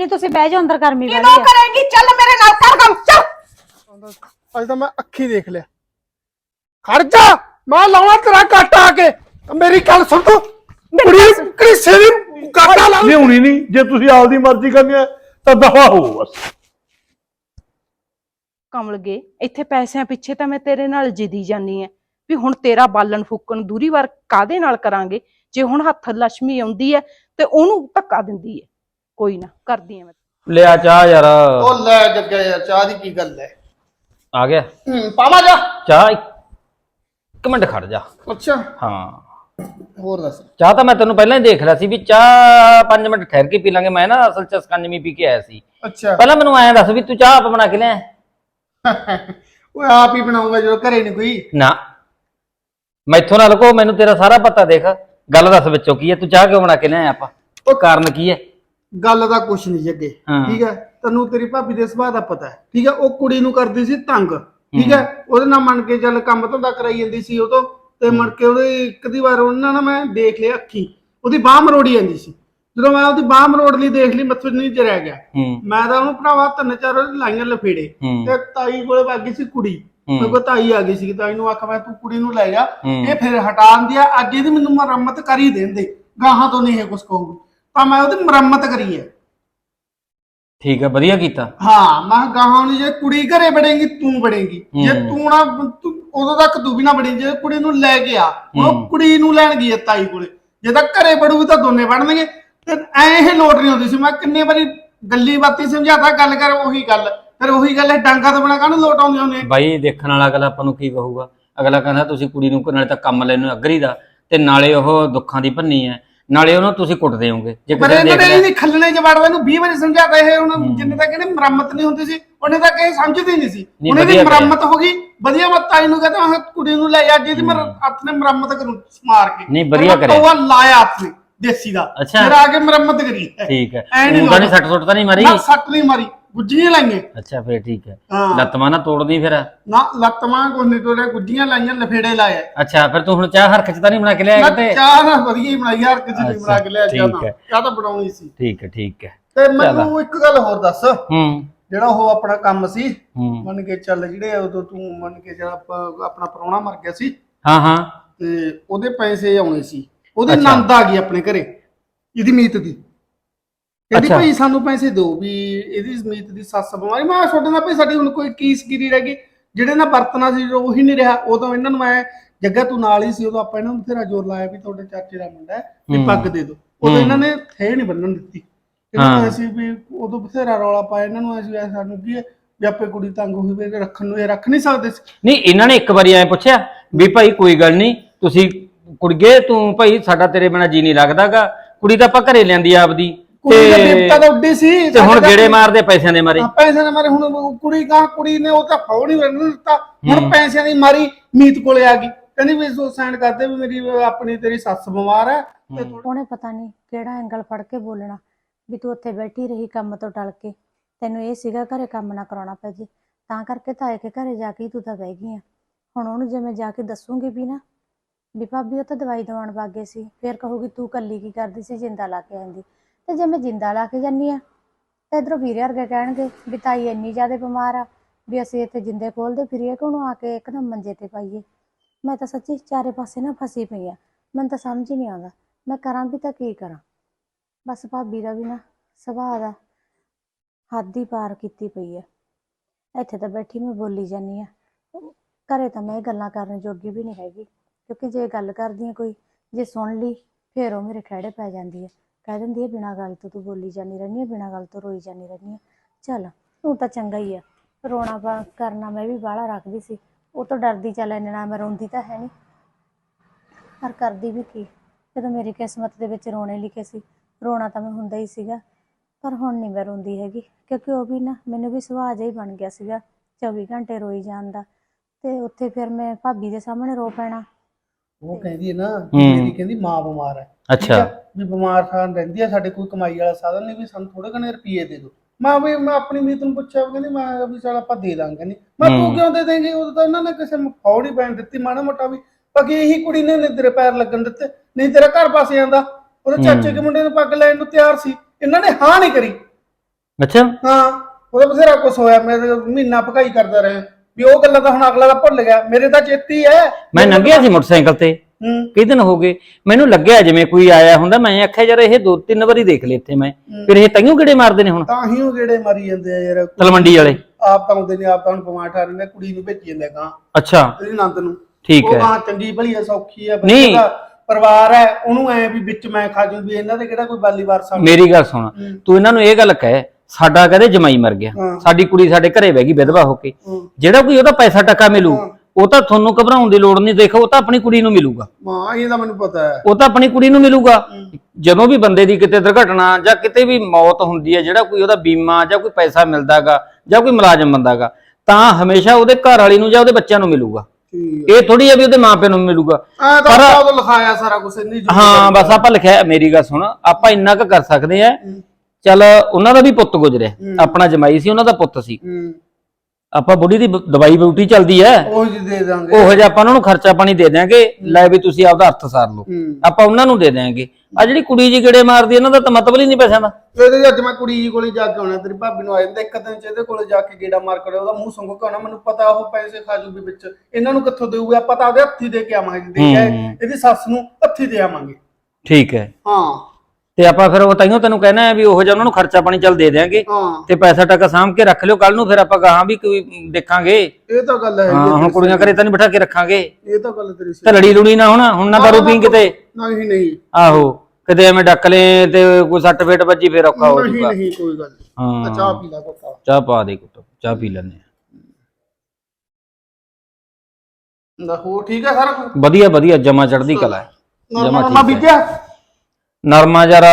ਨਹੀਂ ਤੁਸੀਂ ਬਹਿ ਜਾਓ ਅੰਦਰ ਗਰਮੀ ਕਿਦੋਂ ਵਾਲੀ ਆ। ਕਰੇਂਗੀ? ਚੱਲ ਮੇਰੇ ਨਾਲ ਕਰ ਕੰਮ ਚੱਲ। ਅੱਜ ਤਾਂ ਮੈਂ ਅੱਖੀ ਦੇਖ ਲਿਆ। ਖੜ ਜਾ ਮੈਂ ਲਾਉਣਾ ਤੇਰਾ ਕੱਟ ਆ ਕੇ। ਮੇਰੀ ਗੱਲ ਸੁਣ ਤੂੰ। ਕੁੜੀ ਕ੍ਰਿਸੇ ਦੀ ਕਾਟਾ ਲਾ। ਲਿਆਉਣੀ ਨਹੀਂ। ਜੇ ਤੁਸੀਂ ਆਪਦੀ ਮਰਜ਼ੀ ਕਰਨੀ ਹੈ ਤਾਂ ਦਫਾ ਹੋ ਬਸ। ਕਮਲ ਗਏ ਇੱਥੇ ਪੈਸਿਆਂ ਪਿੱਛੇ ਤਾਂ ਮੈਂ ਤੇਰੇ ਨਾਲ ਜਿੱਦੀ ਜਾਨੀ ਐ ਵੀ ਹੁਣ ਤੇਰਾ ਬਾਲਣ ਫੂਕਣ ਦੂਰੀ ਵਾਰ ਕਾਦੇ ਨਾਲ ਕਰਾਂਗੇ? ਜੇ ਹੁਣ ਹੱਥ ਲక్ష్ਮੀ ਆਉਂਦੀ ਐ ਤੇ ਉਹਨੂੰ ਧੱਕਾ ਦਿੰਦੀ ਐ ਕੋਈ ਨਾ ਕਰਦੀ ਐ ਮੈਂ। ਲਿਆ ਚਾਹ ਯਾਰ। ਉਹ ਲੈ ਜੱਗਾ ਯਾਰ ਚਾਹ ਦੀ ਕੀ ਗੱਲ ਹੈ ਆ ਗਿਆ। ਹੂੰ ਪਾਵਾ ਜਾ। ਚਾਹ ਇੱਕ ਇੱਕ ਮਿੰਟ ਖੜ ਜਾ। ਅੱਛਾ। ਹਾਂ। ਹੋਰ ਦੱਸ। ਚਾਹ ਤਾਂ ਮੈਂ ਤੈਨੂੰ ਪਹਿਲਾਂ ਹੀ ਦੇਖ ਲਿਆ ਸੀ ਵੀ ਚਾਹ 5 ਮਿੰਟ ਠਹਿਰ ਕੇ ਪੀ ਲਾਂਗੇ। ਮੈਂ ਨਾ ਅਸਲ ਚ ਸਕੰਜਮੀ ਪੀ ਕੇ ਆਇਆ ਸੀ। ਅੱਛਾ। ਪਹਿਲਾਂ ਮੈਨੂੰ ਐਂ ਦੱਸ ਵੀ ਤੂੰ ਚਾਹ ਆਪ ਬਣਾ ਕੇ ਲਿਆ ਉਹ ਆਪ ਹੀ ਬਣਾਉਂਗਾ ਜਦੋਂ ਘਰੇ ਨਹੀਂ ਕੋਈ। ਨਾ। ਮੈਥੋਂ ਨਾ ਲਕੋ ਮੈਨੂੰ ਤੇਰਾ ਸਾਰਾ ਪਤਾ ਦੇਖ। ਗੱਲ ਦੱਸ ਵਿੱਚੋਂ ਕੀ ਹੈ ਤੂੰ ਚਾਹ ਕਿਉਂ ਬਣਾ ਕੇ ਲਿਆ ਆਪਾਂ? ਉਹ ਕਾਰਨ ਕੀ ਹੈ ਗੱਲ ਦਾ ਕੁਛ ਨਹੀਂ ਜੱਗੇ। ਹਾਂ। ਠੀਕ ਹੈ? ਤੈਨੂੰ ਤੇਰੀ ਭਾਬੀ ਦੇ ਸੁਭਾਅ ਦਾ ਪਤਾ ਹੈ। ਠੀਕ ਹੈ? ਉਹ ਕੁੜੀ ਨੂੰ ਕਰਦੀ ਸੀ ਤੰਗ। ਠੀਕ ਹੈ? ਉਹਦੇ ਨਾਲ ਮੰਨ ਕੇ ਚੱਲ ਕੰਮ ਧੰਦਾ ਕਰਾਈ ਜਾਂਦੀ ਸੀ ਉਹ ਤੋਂ। ਤੇ ਮੁੜ ਕੇ ਉਹਦੇ ਇੱਕ ਦੀ ਵਾਰ ਉਹਨਾਂ ਨਾਲ ਮੈਂ ਦੇਖ ਲਿਆ ਅੱਖੀ। ਉਹਦੀ ਬਾਹ ਮਰੋੜੀ ਜਾਂਦੀ ਸੀ। ਜਦੋਂ ਮੈਂ ਉਹਦੀ ਬਾਹ ਮਰੋੜ ਲਈ ਦੇਖ ਲਈ ਮੱਥੇ ਨਹੀਂ ਚ ਰਹਿ ਗਿਆ। ਹੂੰ। ਮੈਂ ਤਾਂ ਉਹਨੂੰ ਭਰਾਵਾ ਤਿੰਨ ਚਾਰ ਉਹਦੇ ਲਾਈਆਂ ਲਫੇੜੇ। ਹੂੰ। ਤੇ ਤਾਈ ਕੋਲੇ ਵਾਗੀ ਸੀ ਕੁੜੀ। ਮੇਰੇ ਕੋਲ ਤਾਈ ਆ ਗਈ ਸੀ। ਤਾਈ ਨੂੰ ਆਖਿਆ ਮੈਂ ਤੂੰ ਕੁੜੀ ਨੂੰ ਲੈ ਜਾ। ਹੂੰ। ਇਹ ਫਿਰ ਹਟਾਉਣ ਦੀ ਆ ਅੱਜ ਇਹਦੀ ਮੈਨੂੰ ਮੁਰੰਮਤ ਕਰ ਹੀ ਦੇਣ ਦੇ। ਗਾਹਾਂ ਤੋਂ ਨਹੀਂ ਇਹ ਕੁਝ ਕਹੂਗੀ। ਤਾਂ ਮੈਂ ਉਹਦੀ ਮੁਰੰਮਤ ਕਰੀ ਹੈ। ਠੀਕ ਹੈ ਵਧੀਆ ਕੀਤਾ। ਹਾਂ ਮੈਂ ਕਿਹਾ ਗਾਹਾਂ ਨੂੰ ਜੇ ਕੁੜੀ ਘਰੇ ਬੜੇਗੀ ਤੂੰ ਬੜੇਗੀ ਜੇ। ਤੂੰ ਨਾ ਤੂੰ ਉਦੋਂ ਤੱਕ ਤੂੰ ਵੀ ਨਾ ਬੜੀ ਜੇ ਕੁੜੀ ਨੂੰ ਲੈ ਕੇ ਆ ਉਹ। ਕੁੜੀ ਨੂੰ ਲੈਣ ਗਈ ਹੈ ਤਾਈ ਕੋਲੇ। ਜੇ ਤਾਂ ਘਰੇ ਬੜੂਗੀ ਤਾਂ ਦੋਨੇ ਵੜਨਗੇ। ਤੇ ਐ ਇਹ ਲੋਟ ਨਹੀਂ ਹੁੰਦੀ ਸੀ। ਮੈਂ ਕਿੰਨੇ ਵਾਰੀ ਗੱਲੀ ਬਾਤੀ ਸਮਝਾਤਾ ਗੱਲ ਕਰ ਉਹੀ ਗੱਲ। ਫਿਰ ਉਹੀ ਗੱਲ ਹੈ ਡਾਂਗਾ ਤੋਂ ਬਣਾ ਕਾਹਨੂੰ ਲੋਟ ਆਉਂਦੀ ਹੁੰਦੀ ਬਾਈ ਦੇਖਣ ਵਾਲਾ ਅਗਲਾ ਆਪਾਂ ਨੂੰ ਕੀ ਕਹੂਗਾ? ਅਗਲਾ ਕਹਿੰਦਾ ਤੁਸੀਂ ਕੁੜੀ ਨੂੰ ਨਾਲੇ ਤਾਂ ਕੰਮ ਲੈਣ ਅਗਰੀ ਦਾ ਤੇ ਨਾਲੇ ਉਹ ਦੁੱਖਾਂ ਦੀ ਭੰਨੀ ਹੈ। ਨਾਲੇ ਉਹਨੂੰ ਤੁਸੀਂ ਕੁੱਟਦੇ ਹੋਗੇ ਜੇ ਪਰ ਕਿਸੇ ਨੇ ਇਹਨਾਂ ਦੇਖ ਨੇ ਲਿਆ ਨਹੀਂ ਖੱਲਣੇ ਨੂੰ 20 ਵਾਰੀ ਸਮਝਾਤਾ ਇਹ ਹੁਣ ਹੂੰ। ਜਿੰਨੇ ਤੱਕ ਇਹਨੇ ਮੁਰੰਮਤ ਨਹੀਂ ਹੁੰਦੀ ਸੀ ਉਹਨੇ ਤੱਕ ਇਹ ਸਮਝਦੀ ਨਹੀਂ ਸੀ ਨਹੀਂ, ਉਹਨੇ ਵਧੀਆ ਕਰਿਆ। ਮੁਰੰਮਤ ਹੋ ਗਈ ਵਧੀਆ ਮੈਂ ਤਾਈ ਨੂੰ ਕਹਿੰਦਾ ਮੈਂ ਕਿਹਾ ਕੁੜੀ ਨੂੰ ਲੈ ਜਾ ਜਿਹਦੀ ਮੈਂ ਹੱਥ ਨੇ ਮੁਰੰਮਤ ਕਰੂੰ ਸਮਾਰ ਕੇ ਨਹੀਂ, ਵਧੀਆ ਕਰਿਆ। ਕਊਆ ਲਾਇਆ ਹੱਥ ਨੇ ਦੇਸੀ ਦਾ ਅੱਛਾ। ਫਿਰ ਆ ਕੇ ਮੁਰੰਮਤ ਕਰੀ ਠੀਕ ਹੈ ਐਂ ਉਹ ਤਾਂ ਨਹੀਂ ਲਾਉਣਾ। ਸੱਟ ਸੁੱਟ ਤਾਂ ਨਹੀਂ ਮਾਰੀ ਨਾ ਸੱਟ ਨਹੀਂ ਮਾਰੀ ਗੁੱਜੀਆਂ ਲਾਈਆਂ। ਅੱਛਾ ਫੇਰ ਠੀਕ ਹੈ। ਹਾਂ। ਲੱਤ ਮਾਂ ਨਾ ਤੋੜਦੀ ਫਿਰ? ਨਾ ਲੱਤ ਮਾਂ ਕੋ ਨਹੀਂ ਤੋੜਿਆ ਗੁੱਜੀਆਂ ਲਾਈਆਂ ਲਫੇੜੇ ਲਾਇਆ ਅੱਛਾ ਫਿਰ ਤੂੰ ਹੁਣ ਚਾਹ ਹਰਖ ਚ ਤਾਂ ਨਹੀਂ ਬਣਾ ਕੇ ਲਿਆ ਮੈਂ ਕਿਤੇ? ਚਾਹ ਨਾ ਵਧੀਆ ਹੀ ਬਣਾਈ ਯਾਰ ਕਿਸੇ ਨੇ ਬਣਾ ਕੇ ਲਿਆ ਠੀਕ ਹੈ। ਚਾਹ ਤਾਂ ਬਣਾਉਣੀ ਸੀ। ਠੀਕ ਹੈ ਠੀਕ ਹੈ। ਤੇ ਮੈਨੂੰ ਇੱਕ ਗੱਲ ਹੋਰ ਦੱਸ। ਹੂੰ। ਜਿਹੜਾ ਉਹ ਆਪਣਾ ਕੰਮ ਸੀ ਹੂੰ। ਮੰਨ ਕੇ ਚੱਲ ਜਿਹੜੇ ਉਦੋਂ ਤੂੰ ਮੰਨ ਕੇ ਆਪਾਂ- ਆਪਣਾ ਪ੍ਰਾਹੁਣਾ ਮਰ ਗਿਆ ਸੀ। ਹਾਂ ਹਾਂ। ਤੇ ਉਹਦੇ ਪੈਸੇ ਆਉਣੇ ਸੀ। ਉਹਦੀ ਅੱਛਾ। ਨੰਦ ਆ ਗਈ ਆਪਣੇ ਘਰੇ ਇਹਦੀ ਮੀਤ ਦੀ। ਕਹਿੰਦੀ ਅੱਛਾ। ਭਾਈ ਸਾਨੂੰ ਪੈਸੇ ਦਿਓ ਵੀ ਇਹਦੀ ਮੀਤ ਦੀ ਸੱਸ ਬਿਮਾਰੀ ਮੈਂ ਛੋਟੇ ਨਾਲ ਭਾਈ ਸਾਡੀ ਹੁਣ ਕੋਈ ਕੀ ਸਕੀਰੀ ਰਹਿ ਗਈ। ਜਿਹੜੇ ਨਾਲ ਵਰਤਣਾ ਸੀ ਉਹੀ ਨਹੀਂ ਰਿਹਾ। ਉਦੋਂ ਇਹਨਾਂ ਨੂੰ ਮੈਂ ਜੱਗਾ ਤੂੰ ਨਾਲ ਹੀ ਸੀ ਉਦੋਂ ਆਪਾਂ ਇਹਨਾਂ ਨੂੰ ਤੇਰਾ ਜ਼ੋਰ ਲਾਇਆ ਵੀ ਤੁਹਾਡੇ ਚਾਚੇ ਦਾ ਮੁੰਡਾ ਹੈ ਵੀ ਹੂੰ। ਪੱਗ ਦੇ ਦਿਓ ਉਦੋਂ ਹੂੰ। ਇਹਨਾਂ ਨੇ ਥੇ ਨਹੀਂ ਬੰਨਣ ਦਿੱਤੀ। ਹਾਂ। ਅਸੀਂ ਵੀ ਉਦੋਂ ਬਥੇਰਾ ਰੌਲਾ ਪਾਇਆ। ਇਹਨਾਂ ਨੂੰ ਅਸੀਂ ਐਂ ਸਾਨੂੰ ਕੀ ਹੈ ਵੀ ਆਪੇ ਕੁੜੀ ਤੰਗ ਹੋਈ ਵੀ ਰੱਖਣ ਨੂੰ ਇਹ ਰੱਖ ਨਹੀਂ ਸਕਦੇ ਸੀ। ਨਹੀਂ ਇਹਨਾਂ ਨੇ ਇੱਕ ਵਾਰੀ ਐ ਪੁੱਛਿਆ ਵੀ ਭਾਈ ਕੋਈ ਗੱਲ ਨਹੀਂ ਤੁਸੀਂ ਕੁੜੀਏ ਤੂੰ ਭਾਈ ਸਾਡਾ ਤੇਰੇ ਬਿਨਾ ਜੀ ਨਹੀਂ ਲੱਗਦਾਗਾ। ਕੁੜੀ ਤਾਂ ਆਪਾਂ ਘਰੇ ਲਿਆਂਦੀ ਆਪਦੀ। ਕੁੜੀ ਦਾ ਤੇ ਬਿਪਤਾ ਤਾਂ ਉੱਡੀ ਸੀ ਤੇ ਹੁਣ ਗੇੜੇ ਮਾਰਦੇ ਪੈਸਿਆਂ ਦੇ ਮਾਰੇ। ਹਾਂ, ਪੈਸਿਆਂ ਦੇ ਮਾਰੇ ਹੁਣ ਕੁੜੀ ਕਾ ਕੁੜੀ ਨੇ ਉਹ ਤਾਂ ਫੌੜ ਨਹੀਂ ਦਿੱਤਾ। ਹੁਣ। ਪੈਸਿਆਂ ਦੀ ਮਾਰੀ ਮੀਤ ਕੋਲੇ ਆ ਗਈ। ਕਹਿੰਦੀ ਵੀ ਸੋ ਸਾਈਨ ਕਰਦੇ ਵੀ ਮੇਰੀ ਆਪਣੀ ਤੇਰੀ ਸੱਸ ਬਿਮਾਰ ਹੈ। ਤੇ ਉਹਨੇ ਪਤਾ ਨਹੀਂ ਕਿਹੜਾ ਐਂਗਲ ਫੜ ਕੇ ਬੋਲਣਾ ਵੀ ਤੂੰ ਉੱਥੇ ਬੈਠੀ ਰਹੀ ਕੰਮ ਤੋਂ ਟਲ ਕੇ। ਤੈਨੂੰ ਇਹ ਸੀਗਾ ਘਰੇ ਕੰਮ ਨਾ ਕਰਾਉਣਾ ਪੈ ਜੇ। ਤਾਂ ਕਰਕੇ ਤਾਏ ਕੇ ਘਰੇ ਜਾ ਕੇ ਤੂੰ ਤਾਂ ਬਹਿ ਗਈ ਆ। ਹੁਣ ਉਹਨੂੰ ਜੇ ਮੈਂ ਜਾ ਕੇ ਦੱਸੂਗੀ ਵੀ ਨਾ ਵੀ ਭਾਬੀ ਉਹ ਤਾਂ ਦਵਾਈ ਦਵਾਉਣ ਵਗ ਸੀ। ਫਿਰ ਕਹੂਗੀ ਤੂੰ ਕੱਲੀ ਕੀ ਕਰਦੀ ਸੀ ਜਿੰਦਾ ਲਾ ਕੇ ਆਂਦੀ। ਤੇ ਜੇ ਮੈਂ ਜਿੰਦਾ ਲਾ ਕੇ ਜਾਨੀ ਆ, ਤੇ ਇਧਰੋਂ ਵੀਰੇ ਵਰਗੇ ਕਹਿਣਗੇ ਵੀ ਤਾਈ ਇੰਨੀ ਜ਼ਿਆਦਾ ਬਿਮਾਰ ਆ, ਵੀ ਅਸੀਂ ਇੱਥੇ ਜਿੰਦੇ ਖੋਲਦੇ ਫਿਰੀਏ ਕਿ ਉਹਨੂੰ ਆ ਕੇ ਇੱਕਦਮ ਮੰਜੇ ਤੇ ਪਾਈਏ। ਮੈਂ ਤਾਂ ਸੱਚੀ ਚਾਰੇ ਪਾਸੇ ਨਾ ਫਸੀ ਪਈ ਆ, ਮੈਨੂੰ ਤਾਂ ਸਮਝ ਹੀ ਨਹੀਂ ਆਉਂਦਾ, ਮੈਂ ਕਰਾਂ ਵੀ ਤਾਂ ਕੀ ਕਰਾਂ। ਬਸ ਭਾਬੀ ਦਾ ਵੀ ਨਾ ਸੁਭਾਅ ਦਾ ਹੱਦ ਹੀ ਪਾਰ ਕੀਤੀ ਪਈ ਆ। ਇੱਥੇ ਤਾਂ ਬੈਠੀ ਮੈਂ ਬੋਲੀ ਜਾਨੀ ਆ। ਘਰੇ ਤਾਂ ਮੈਂ ਇਹ ਗੱਲਾਂ ਕਰਨ ਜੋਗੀ ਵੀ ਨਹੀਂ ਹੈਗੀ, ਕਿਉਂਕਿ ਜੇ ਗੱਲ ਕਰਦੀ ਆ ਕੋਈ, ਜੇ ਸੁਣ ਲਈ, ਫੇਰ ਉਹ ਮੇਰੇ ਖੜੇ ਪੈ ਜਾਂਦੀ ਹੈ ਕਹਿ ਦਿੰਦੀ ਹੈ ਬਿਨਾਂ ਗੱਲ ਤੋਂ ਤੂੰ ਬੋਲੀ ਜਾਨੀ ਰਹਿੰਦੀ ਹੈ ਬਿਨਾਂ ਗੱਲ ਤੋਂ ਰੋਈ ਜਾਨੀ ਰਹਿੰਦੀ ਹੈ ਚੱਲ ਤੂੰ ਤਾਂ ਚੰਗਾ ਹੀ ਆ। ਰੋਣਾ ਪਾ ਕਰਨਾ ਮੈਂ ਵੀ ਬਾਹਲਾ ਰੱਖਦੀ ਸੀ। ਉਹ ਤੋਂ ਡਰਦੀ ਚੱਲ ਇੰਨੇ ਨਾਲ ਮੈਂ ਰੋਂਦੀ ਤਾਂ ਹੈ ਨਹੀਂ। ਪਰ ਕਰਦੀ ਵੀ ਕੀ? ਜਦੋਂ ਮੇਰੀ ਕਿਸਮਤ ਦੇ ਵਿੱਚ ਰੋਣੇ ਲਿਖੇ ਸੀ ਰੋਣਾ ਤਾਂ ਮੈਂ ਹੁੰਦਾ ਹੀ ਸੀਗਾ। ਪਰ ਹੁਣ ਨਹੀਂ ਮੈਂ ਰੋਂਦੀ ਹੈਗੀ ਕਿਉਂਕਿ ਉਹ ਵੀ ਨਾ ਮੈਨੂੰ ਵੀ ਸੁਭਾਅ ਜਿਹਾ ਹੀ ਬਣ ਗਿਆ ਸੀਗਾ 24 ਘੰਟੇ ਰੋਈ ਜਾਣ ਦਾ। ਤੇ ਉੱਥੇ ਫਿਰ ਮੈਂ ਭਾਬੀ ਦੇ ਸਾਹਮਣੇ ਰੋ ਪੈਣਾ। ਉਹ ਕਹਿੰਦੀ ਹੈ ਨਾ। ਮੇਰੀ ਕਹਿੰਦੀ ਮਾਂ ਬਿਮਾਰ ਹੈ। ਅੱਛਾ? ਵੀ ਬਿਮਾਰ ਥਾਂ ਰਹਿੰਦੀ ਹੈ ਸਾਡੇ ਕੋਈ ਕਮਾਈ ਵਾਲਾ ਸਾਧਨ ਨਹੀਂ ਵੀ ਸਾਨੂੰ ਥੋੜੇ ਘਣੇ ਰੁਪਏ ਦੇ ਦਿਓ। ਮੈਂ ਵੀ ਮੈਂ ਆਪਣੀ ਮੀਤ ਨੂੰ ਪੁੱਛਿਆ ਉਹ ਕਹਿੰਦੀ ਮੈਂ ਕਿਹਾ ਵੀ ਚਲ ਆਪਾਂ ਦੇ ਦਾਂਗੇ ਨਹੀਂ ਮੈਂ ਤੂੰ। ਕਿਉਂ ਦੇ ਦੇਂਗੇ? ਉਦੋਂ ਤਾਂ ਉਹਨਾਂ ਨੇ ਕਿਸੇ ਨੂੰ ਫੌੜ ਹੀ ਪੈਣ ਦਿੱਤੀ ਮਾੜਾ ਮੋਟਾ ਵੀ। ਬਾਕੀ ਇਹੀ ਕੁੜੀ ਨੇ ਨੀ ਤੇਰੇ ਪੈਰ ਲੱਗਣ ਦਿੱਤੇ। ਨਹੀਂ ਤੇਰਾ ਘਰ ਪਾਸੇ ਜਾਂਦਾ ਉਹਦੇ ਚਾਚੇ। ਦੇ ਮੁੰਡੇ ਨੂੰ ਪੱਗ ਲੈਣ ਨੂੰ ਤਿਆਰ ਸੀ। ਇਹਨਾਂ ਨੇ ਹਾਂ ਨਹੀਂ ਕਰੀ। ਅੱਛਾ। ਹਾਂ ਉਹਦਾ ਬਥੇਰਾ ਕੁਛ ਹੋਇਆ। ਮੈਂ ਮਹੀਨਾ ਭਕਾਈ ਕਰਦਾ ਰਿਹਾ। ਵੀ ਉਹ ਗੱਲਾਂ ਤਾਂ ਹੁਣ ਅਗਲਾ ਦਾ ਭੁੱਲ ਗਿਆ। ਮੇਰੇ ਤਾਂ ਚੇਤੀ ਹੈ ਮੈਂ ਲੰਘਿਆ ਸੀ ਮੋਟਰਸਾਈਕਲ ਤੇ। ਹੂੰ। ਕਈ ਦਿਨ ਹੋ ਗਏ ਮੈਨੂੰ ਲੱਗਿਆ ਜਿਵੇਂ ਕੋਈ ਆਇਆ ਹੁੰਦਾ ਮੈਂ ਆਖਿਆ ਯਾਰ ਇਹ ਦੋ ਤਿੰਨ ਵਾਰੀ ਦੇਖ ਲਏ ਇੱਥੇ ਮੈਂ। ਫਿਰ ਇਹ ਤੈਨੂੰ ਕਿਹੜੇ ਮਾਰਦੇ ਨੇ ਹੁਣ? ਤਾਂ ਹੀ ਉਹ ਗੇੜੇ ਮਾਰੀ ਜਾਂਦੇ ਆ ਯਾਰ। ਤਲਵੰਡੀ ਵਾਲੇ। ਆਪ ਤਾਂ ਆਉਂਦੇ ਨੇ ਆਪ ਤਾਂ ਹੁਣ ਪਵਾਠਾ ਨੇ ਕੁੜੀ ਨੂੰ ਭੇਜੀ ਜਾਂਦੇ ਕਾਂ ਅੱਛਾ। ਤੇਰੀ ਨੰਦ ਨੂੰ। ਠੀਕ ਉਹ ਹੈ। ਗਾਂ ਚੰਗੀ ਭਲੀ ਆ ਸੌਖੀ ਆ ਨਹੀਂ। ਬੱਚੇ ਦਾ ਪਰਿਵਾਰ ਹੈ ਉਹਨੂੰ ਐ ਵੀ ਵਿੱਚ ਮੈਂ ਖਾ ਜੂ ਵੀ ਇਹਨਾਂ ਦੇ ਕਿਹੜਾ ਕੋਈ ਬਾਲੀ ਵਾਰਸ ਮੇਰੀ ਗੱਲ ਸੁਣ ਹੂੰ। ਤੂੰ ਇਹਨਾਂ ਨੂੰ ਇਹ ਗੱਲ ਕਹਿ ਸਾਡਾ ਕਹਦੇ ਜਮਾਈ ਮਰ ਗਿਆ। ਹਾਂ। ਸਾਡੀ ਕੁੜੀ ਸਾਡੇ ਘਰੇ ਬਹਿ ਗਈ ਵਿਧਵਾ ਹੋ ਕੇ। ਹੂੰ। ਜਿਹੜਾ ਕੋਈ ਉਹਦਾ ਪੈਸਾ ਟਕਾ ਮਿਲੂ ਹਾਂ। ਉਹ ਤਾਂ ਤੁਹਾਨੂੰ ਘਬਰਾਉਣ ਦੀ ਲੋੜ ਨਹੀਂ ਦੇਖੋ ਉਹ ਤਾਂ ਆਪਣੀ ਕੁੜੀ ਨੂੰ ਮਿਲੂਗਾ। ਮਾਂ ਇਹ ਤਾਂ ਮੈਨੂੰ ਪਤਾ ਹੈ। ਉਹ ਤਾਂ ਆਪਣੀ ਕੁੜੀ ਨੂੰ ਮਿਲੂਗਾ। ਜਦੋਂ ਵੀ ਬੰਦੇ ਦੀ ਕਿਤੇ ਦੁਰਘਟਨਾ ਜਾਂ ਕਿਤੇ ਵੀ ਮੌਤ ਹੁੰਦੀ ਹੈ ਜਿਹੜਾ ਕੋਈ ਉਹਦਾ ਬੀਮਾ ਜਾਂ ਕੋਈ ਪੈਸਾ ਮਿਲਦਾਗਾ ਜਾਂ ਕੋਈ ਮੁਲਾਜ਼ਮ ਬੰਦਾਗਾ ਤਾਂ ਹਮੇਸ਼ਾ ਉਹਦੇ ਘਰ ਵਾਲੀ ਨੂੰ ਜਾਂ ਉਹਦੇ ਬੱਚਿਆਂ ਨੂੰ ਮਿਲੂਗਾ। ਇਹ ਥੋੜੀ ਹੈ ਵੀ ਉਹਦੇ ਮਾਪਿਆਂ ਨੂੰ ਮਿਲੂਗਾ। ਆ ਪਰ- ਆਪਾਂ ਉਦੋਂ ਲਿਖਾਇਆ ਸਾਰਾ ਕੁਝ ਇੰਨੀ ਹਾਂ ਬਸ ਆਪਾਂ ਲਿਖਿਆ ਮੇਰੀ ਗੱਲ ਸੁਣ ਆਪਾਂ ਇੰਨਾ ਕੁ ਕਰ ਸਕਦੇ ਆ। ਚਲ ਉਹਨਾਂ ਦਾ ਵੀ ਪੁੱਤ ਗੁਜਰਿਆ। ਆਪਣਾ ਜਮਾਈ ਸੀ ਉਹਨਾਂ ਦਾ ਪੁੱਤ ਸੀ। ਆਪਾਂ ਬੁੱਢੀ ਦੀ ਬ- ਦਵਾਈ ਬੂਟੀ ਚੱਲਦੀ ਹੈ। ਉਹ ਜੀ ਦੇ ਦਾਂਗੇ। ਉਹੋ ਜਿਹਾ ਆਪਾਂ ਉਹਨਾਂ ਨੂੰ ਖਰਚਾ ਪਾਣੀ ਦੇ ਦਿਆਂਗੇ। ਲੈ ਵੀ ਤੁਸੀਂ ਆਪਦਾ ਹੱਥ ਸਾਰ ਲਓ। ਹੂੰ। ਆਪਾਂ ਉਹਨਾਂ ਨੂੰ ਦੇ ਦਿਆਂਗੇ। ਆ ਜਿਹੜੀ ਕੁੜੀ ਜੀ ਗੇੜੇ ਮਾਰਦੀ ਇਹਨਾਂ ਦਾ ਤਾਂ ਮਤਲਬ ਹੀ ਨਹੀਂ ਪੈਸਿਆਂ ਦਾ। ਇਹਦੇ ਅੱਜ ਮੈਂ ਕੁੜੀ ਜੀ ਕੋਲੇ ਜਾ ਕੇ ਆਉਣਾ ਤੇਰੀ ਭਾਬੀ ਨੂੰ ਆ ਜਾਂਦਾ। ਇੱਕ ਦਿਨ ਚ ਇਹਦੇ ਕੋਲੇ ਜਾ ਕੇ ਗੇੜਾ ਮਾਰ ਕੇ ਉਹਦਾ ਮੂੰਹ ਸੰਗੋ ਆਉਣਾ। ਮੈਨੂੰ ਪਤਾ ਉਹ ਪੈਸੇ ਖਾ ਜੂਗੀ ਵਿੱਚ। ਇਹਨਾਂ ਨੂੰ ਕਿੱਥੋਂ ਦੇਊਗਾ? ਆਪਾਂ ਤਾਂ ਉਹਦੇ ਹੱਥੀ ਦੇ ਕੇ ਆਵਾਂਗੇ। ਦੇ ਕੇ ਹੂੰ। ਇਹਦੀ ਸੱਸ ਨੂੰ ਹੱਥੀ ਦੇ ਆਵਾਂਗੇ। ਠੀਕ ਹੈ। ਹਾਂ। ਤੇ ਆਪਾਂ ਫਿਰ ਉਹ ਤਾਈਓ ਤੈਨੂੰ ਕਹਿਣਾ ਹੈ ਵੀ ਉਹੋ ਜਿਹਾ ਉਹਨਾਂ ਨੂੰ ਖਰਚਾ ਪਾਣੀ ਚੱਲ ਦੇ ਦਿਆਂਗੇ। ਹਾਂ। ਤੇ ਪੈਸਾ ਟਕਾ ਸਾਂਭ ਕੇ ਰੱਖ ਲਿਓ ਕੱਲ ਨੂੰ ਫਿਰ ਆਪਾਂ ਗਾਹਾਂ ਵੀ ਕੋਈ ਦੇਖਾਂਗੇ। ਇਹ ਤਾਂ ਗੱਲ ਹੈ ਹਾਂ ਹੁਣ ਕੁੜੀਆਂ ਘਰੇ ਤਾਂ ਨਹੀਂ ਬਿਠਾ ਕੇ ਰੱਖਾਂਗੇ। ਇਹ ਤਾਂ ਗੱਲ ਤੇਰੀ ਤੇ ਸਹੀ ਲੜੀ ਲੁੜੀ ਨਾ ਹੁਣ ਹੁਣ ਨਾ ਦਾਰੂ ਪੀਂ ਕਿਤੇ ਨਹੀਂ ਨਹੀਂ। ਆਹੋ ਕਿਤੇ ਐਵੇਂ ਡੱਕ ਲੈ ਤੇ ਕੋਈ ਸੱਟ ਫੇਟ ਵੱਜੀ ਫੇਰ ਔਖਾ ਹੋ ਨਹੀਂ ਜਾਊਗਾ। ਨਹੀਂ ਕੋਈ ਗੱਲ ਨਹੀਂ। ਹਾਂ। ਚਾਹ ਪੀ ਲੈ ਕੋਟਾ ਚਾਹ ਪਾ ਦੇ ਕੁੱਟ ਚਾਹ ਪੀ ਲੈਣੇ ਨਾ ਹੋ ਠੀਕ ਹੈ ਸਾਰਾ ਕੁਝ? ਵਧੀਆ ਵਧੀਆ ਜਮਾ ਚੜਦੀ ਕਲਾ ਹੈ। ਜਮਾਂ ਠੀਕ ਬੀਜਿਆ ਨਰਮਾ ਯਾਰ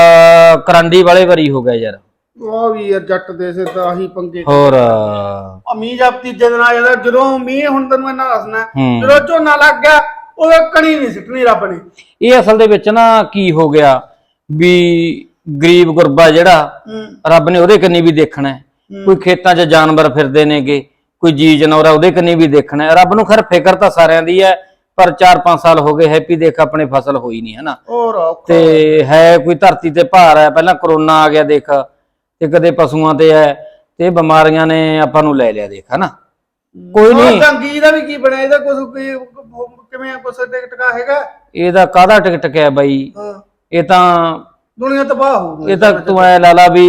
ਕਰੰਡੀ ਵਾਲੇ ਵਾਰੀ ਹੋ ਗਿਆ ਯਾਰ। ਉਹ ਵੀ ਯਾਰ ਜੱਟ ਦੇ ਸੇ ਤਾਂ ਆਹੀ ਪੰਗੇ ਹੋਰ ਆ ਮੀਂਹ ਜਦ ਤੀਜੇ ਦਿਨ ਆ ਜਾਂਦਾ ਜਦੋਂ ਮੀਂਹ ਹੁਣ ਤੈਨੂੰ ਇਹਨਾਂ ਦੱਸਣਾ। ਹੂੰ। ਜਦੋਂ ਝੋਨਾ ਲੱਗ ਗਿਆ ਉਹਦਾ ਕਣੀ ਨਹੀਂ ਸਿੱਟਣੀ ਰੱਬ ਨੇ। ਇਹ ਅਸਲ ਦੇ ਵਿੱਚ ਨਾ ਕੀ ਹੋ ਗਿਆ ਵੀ ਗਰੀਬ ਗੁਰਬਾ ਜਿਹੜਾ ਹੂੰ। ਰੱਬ ਨੇ ਉਹਦੇ ਕੰਨੀ ਵੀ ਦੇਖਣਾ ਹੈ। ਕੋਈ ਖੇਤਾਂ 'ਚ ਜਾਨਵਰ ਫਿਰਦੇ ਨੇਗੇ ਕੋਈ ਜੀ ਜਨੌਰਾ ਉਹਦੇ ਕੰਨੀ ਵੀ ਦੇਖਣਾ ਹੈ। ਰੱਬ ਨੂੰ ਖਰ ਫਿਕਰ ਤਾਂ ਸਾਰਿਆਂ ਦੀ ਹੈ ਪਰ 4-5 ਸਾਲ ਹੋ ਗਏ ਹੈਪੀ ਦੇਖ ਆਪਣੇ ਫਸਲ ਹੋਈ ਨਹੀਂ ਹਨਾ? ਹੋਰ ਔਖਾ ਤੇ ਹੈ ਕੋਈ ਧਰਤੀ ਤੇ ਭਾਰ ਹੈ? ਪਹਿਲਾਂ ਕਰੋਨਾ ਆ ਗਿਆ ਦੇਖ ਤੇ ਕਦੇ ਪਸ਼ੂਆਂ ਤੇ ਹੈ ਤੇ ਬਿਮਾਰੀਆਂ ਨੇ ਆਪਾਂ ਨੂੰ ਲੈ ਲਿਆ ਦੇਖ ਹਨਾ? ਕੋਈ ਹੋਰ ਨਹੀਂ। ਜੰਗੀ ਦਾ ਵੀ ਕੀ ਬਣਿਆ? ਇਹਦਾ ਕੁਝ ਕੋਈ ਕਿਵੇਂ ਕੁਛ ਟਿਕਟ ਕਾ ਹੈਗਾ? ਇਹਦਾ ਕਾਹਦਾ ਟਿਕਟ ਕਿਆ ਬਾਈ? ਹਾਂ। ਇਹ ਤਾਂ ਦੁਨੀਆ ਤਬਾਹ ਹੋ ਗਈ। ਇਹ ਤਾਂ ਤੂੰ ਐ ਲਾ ਲਾ ਵੀ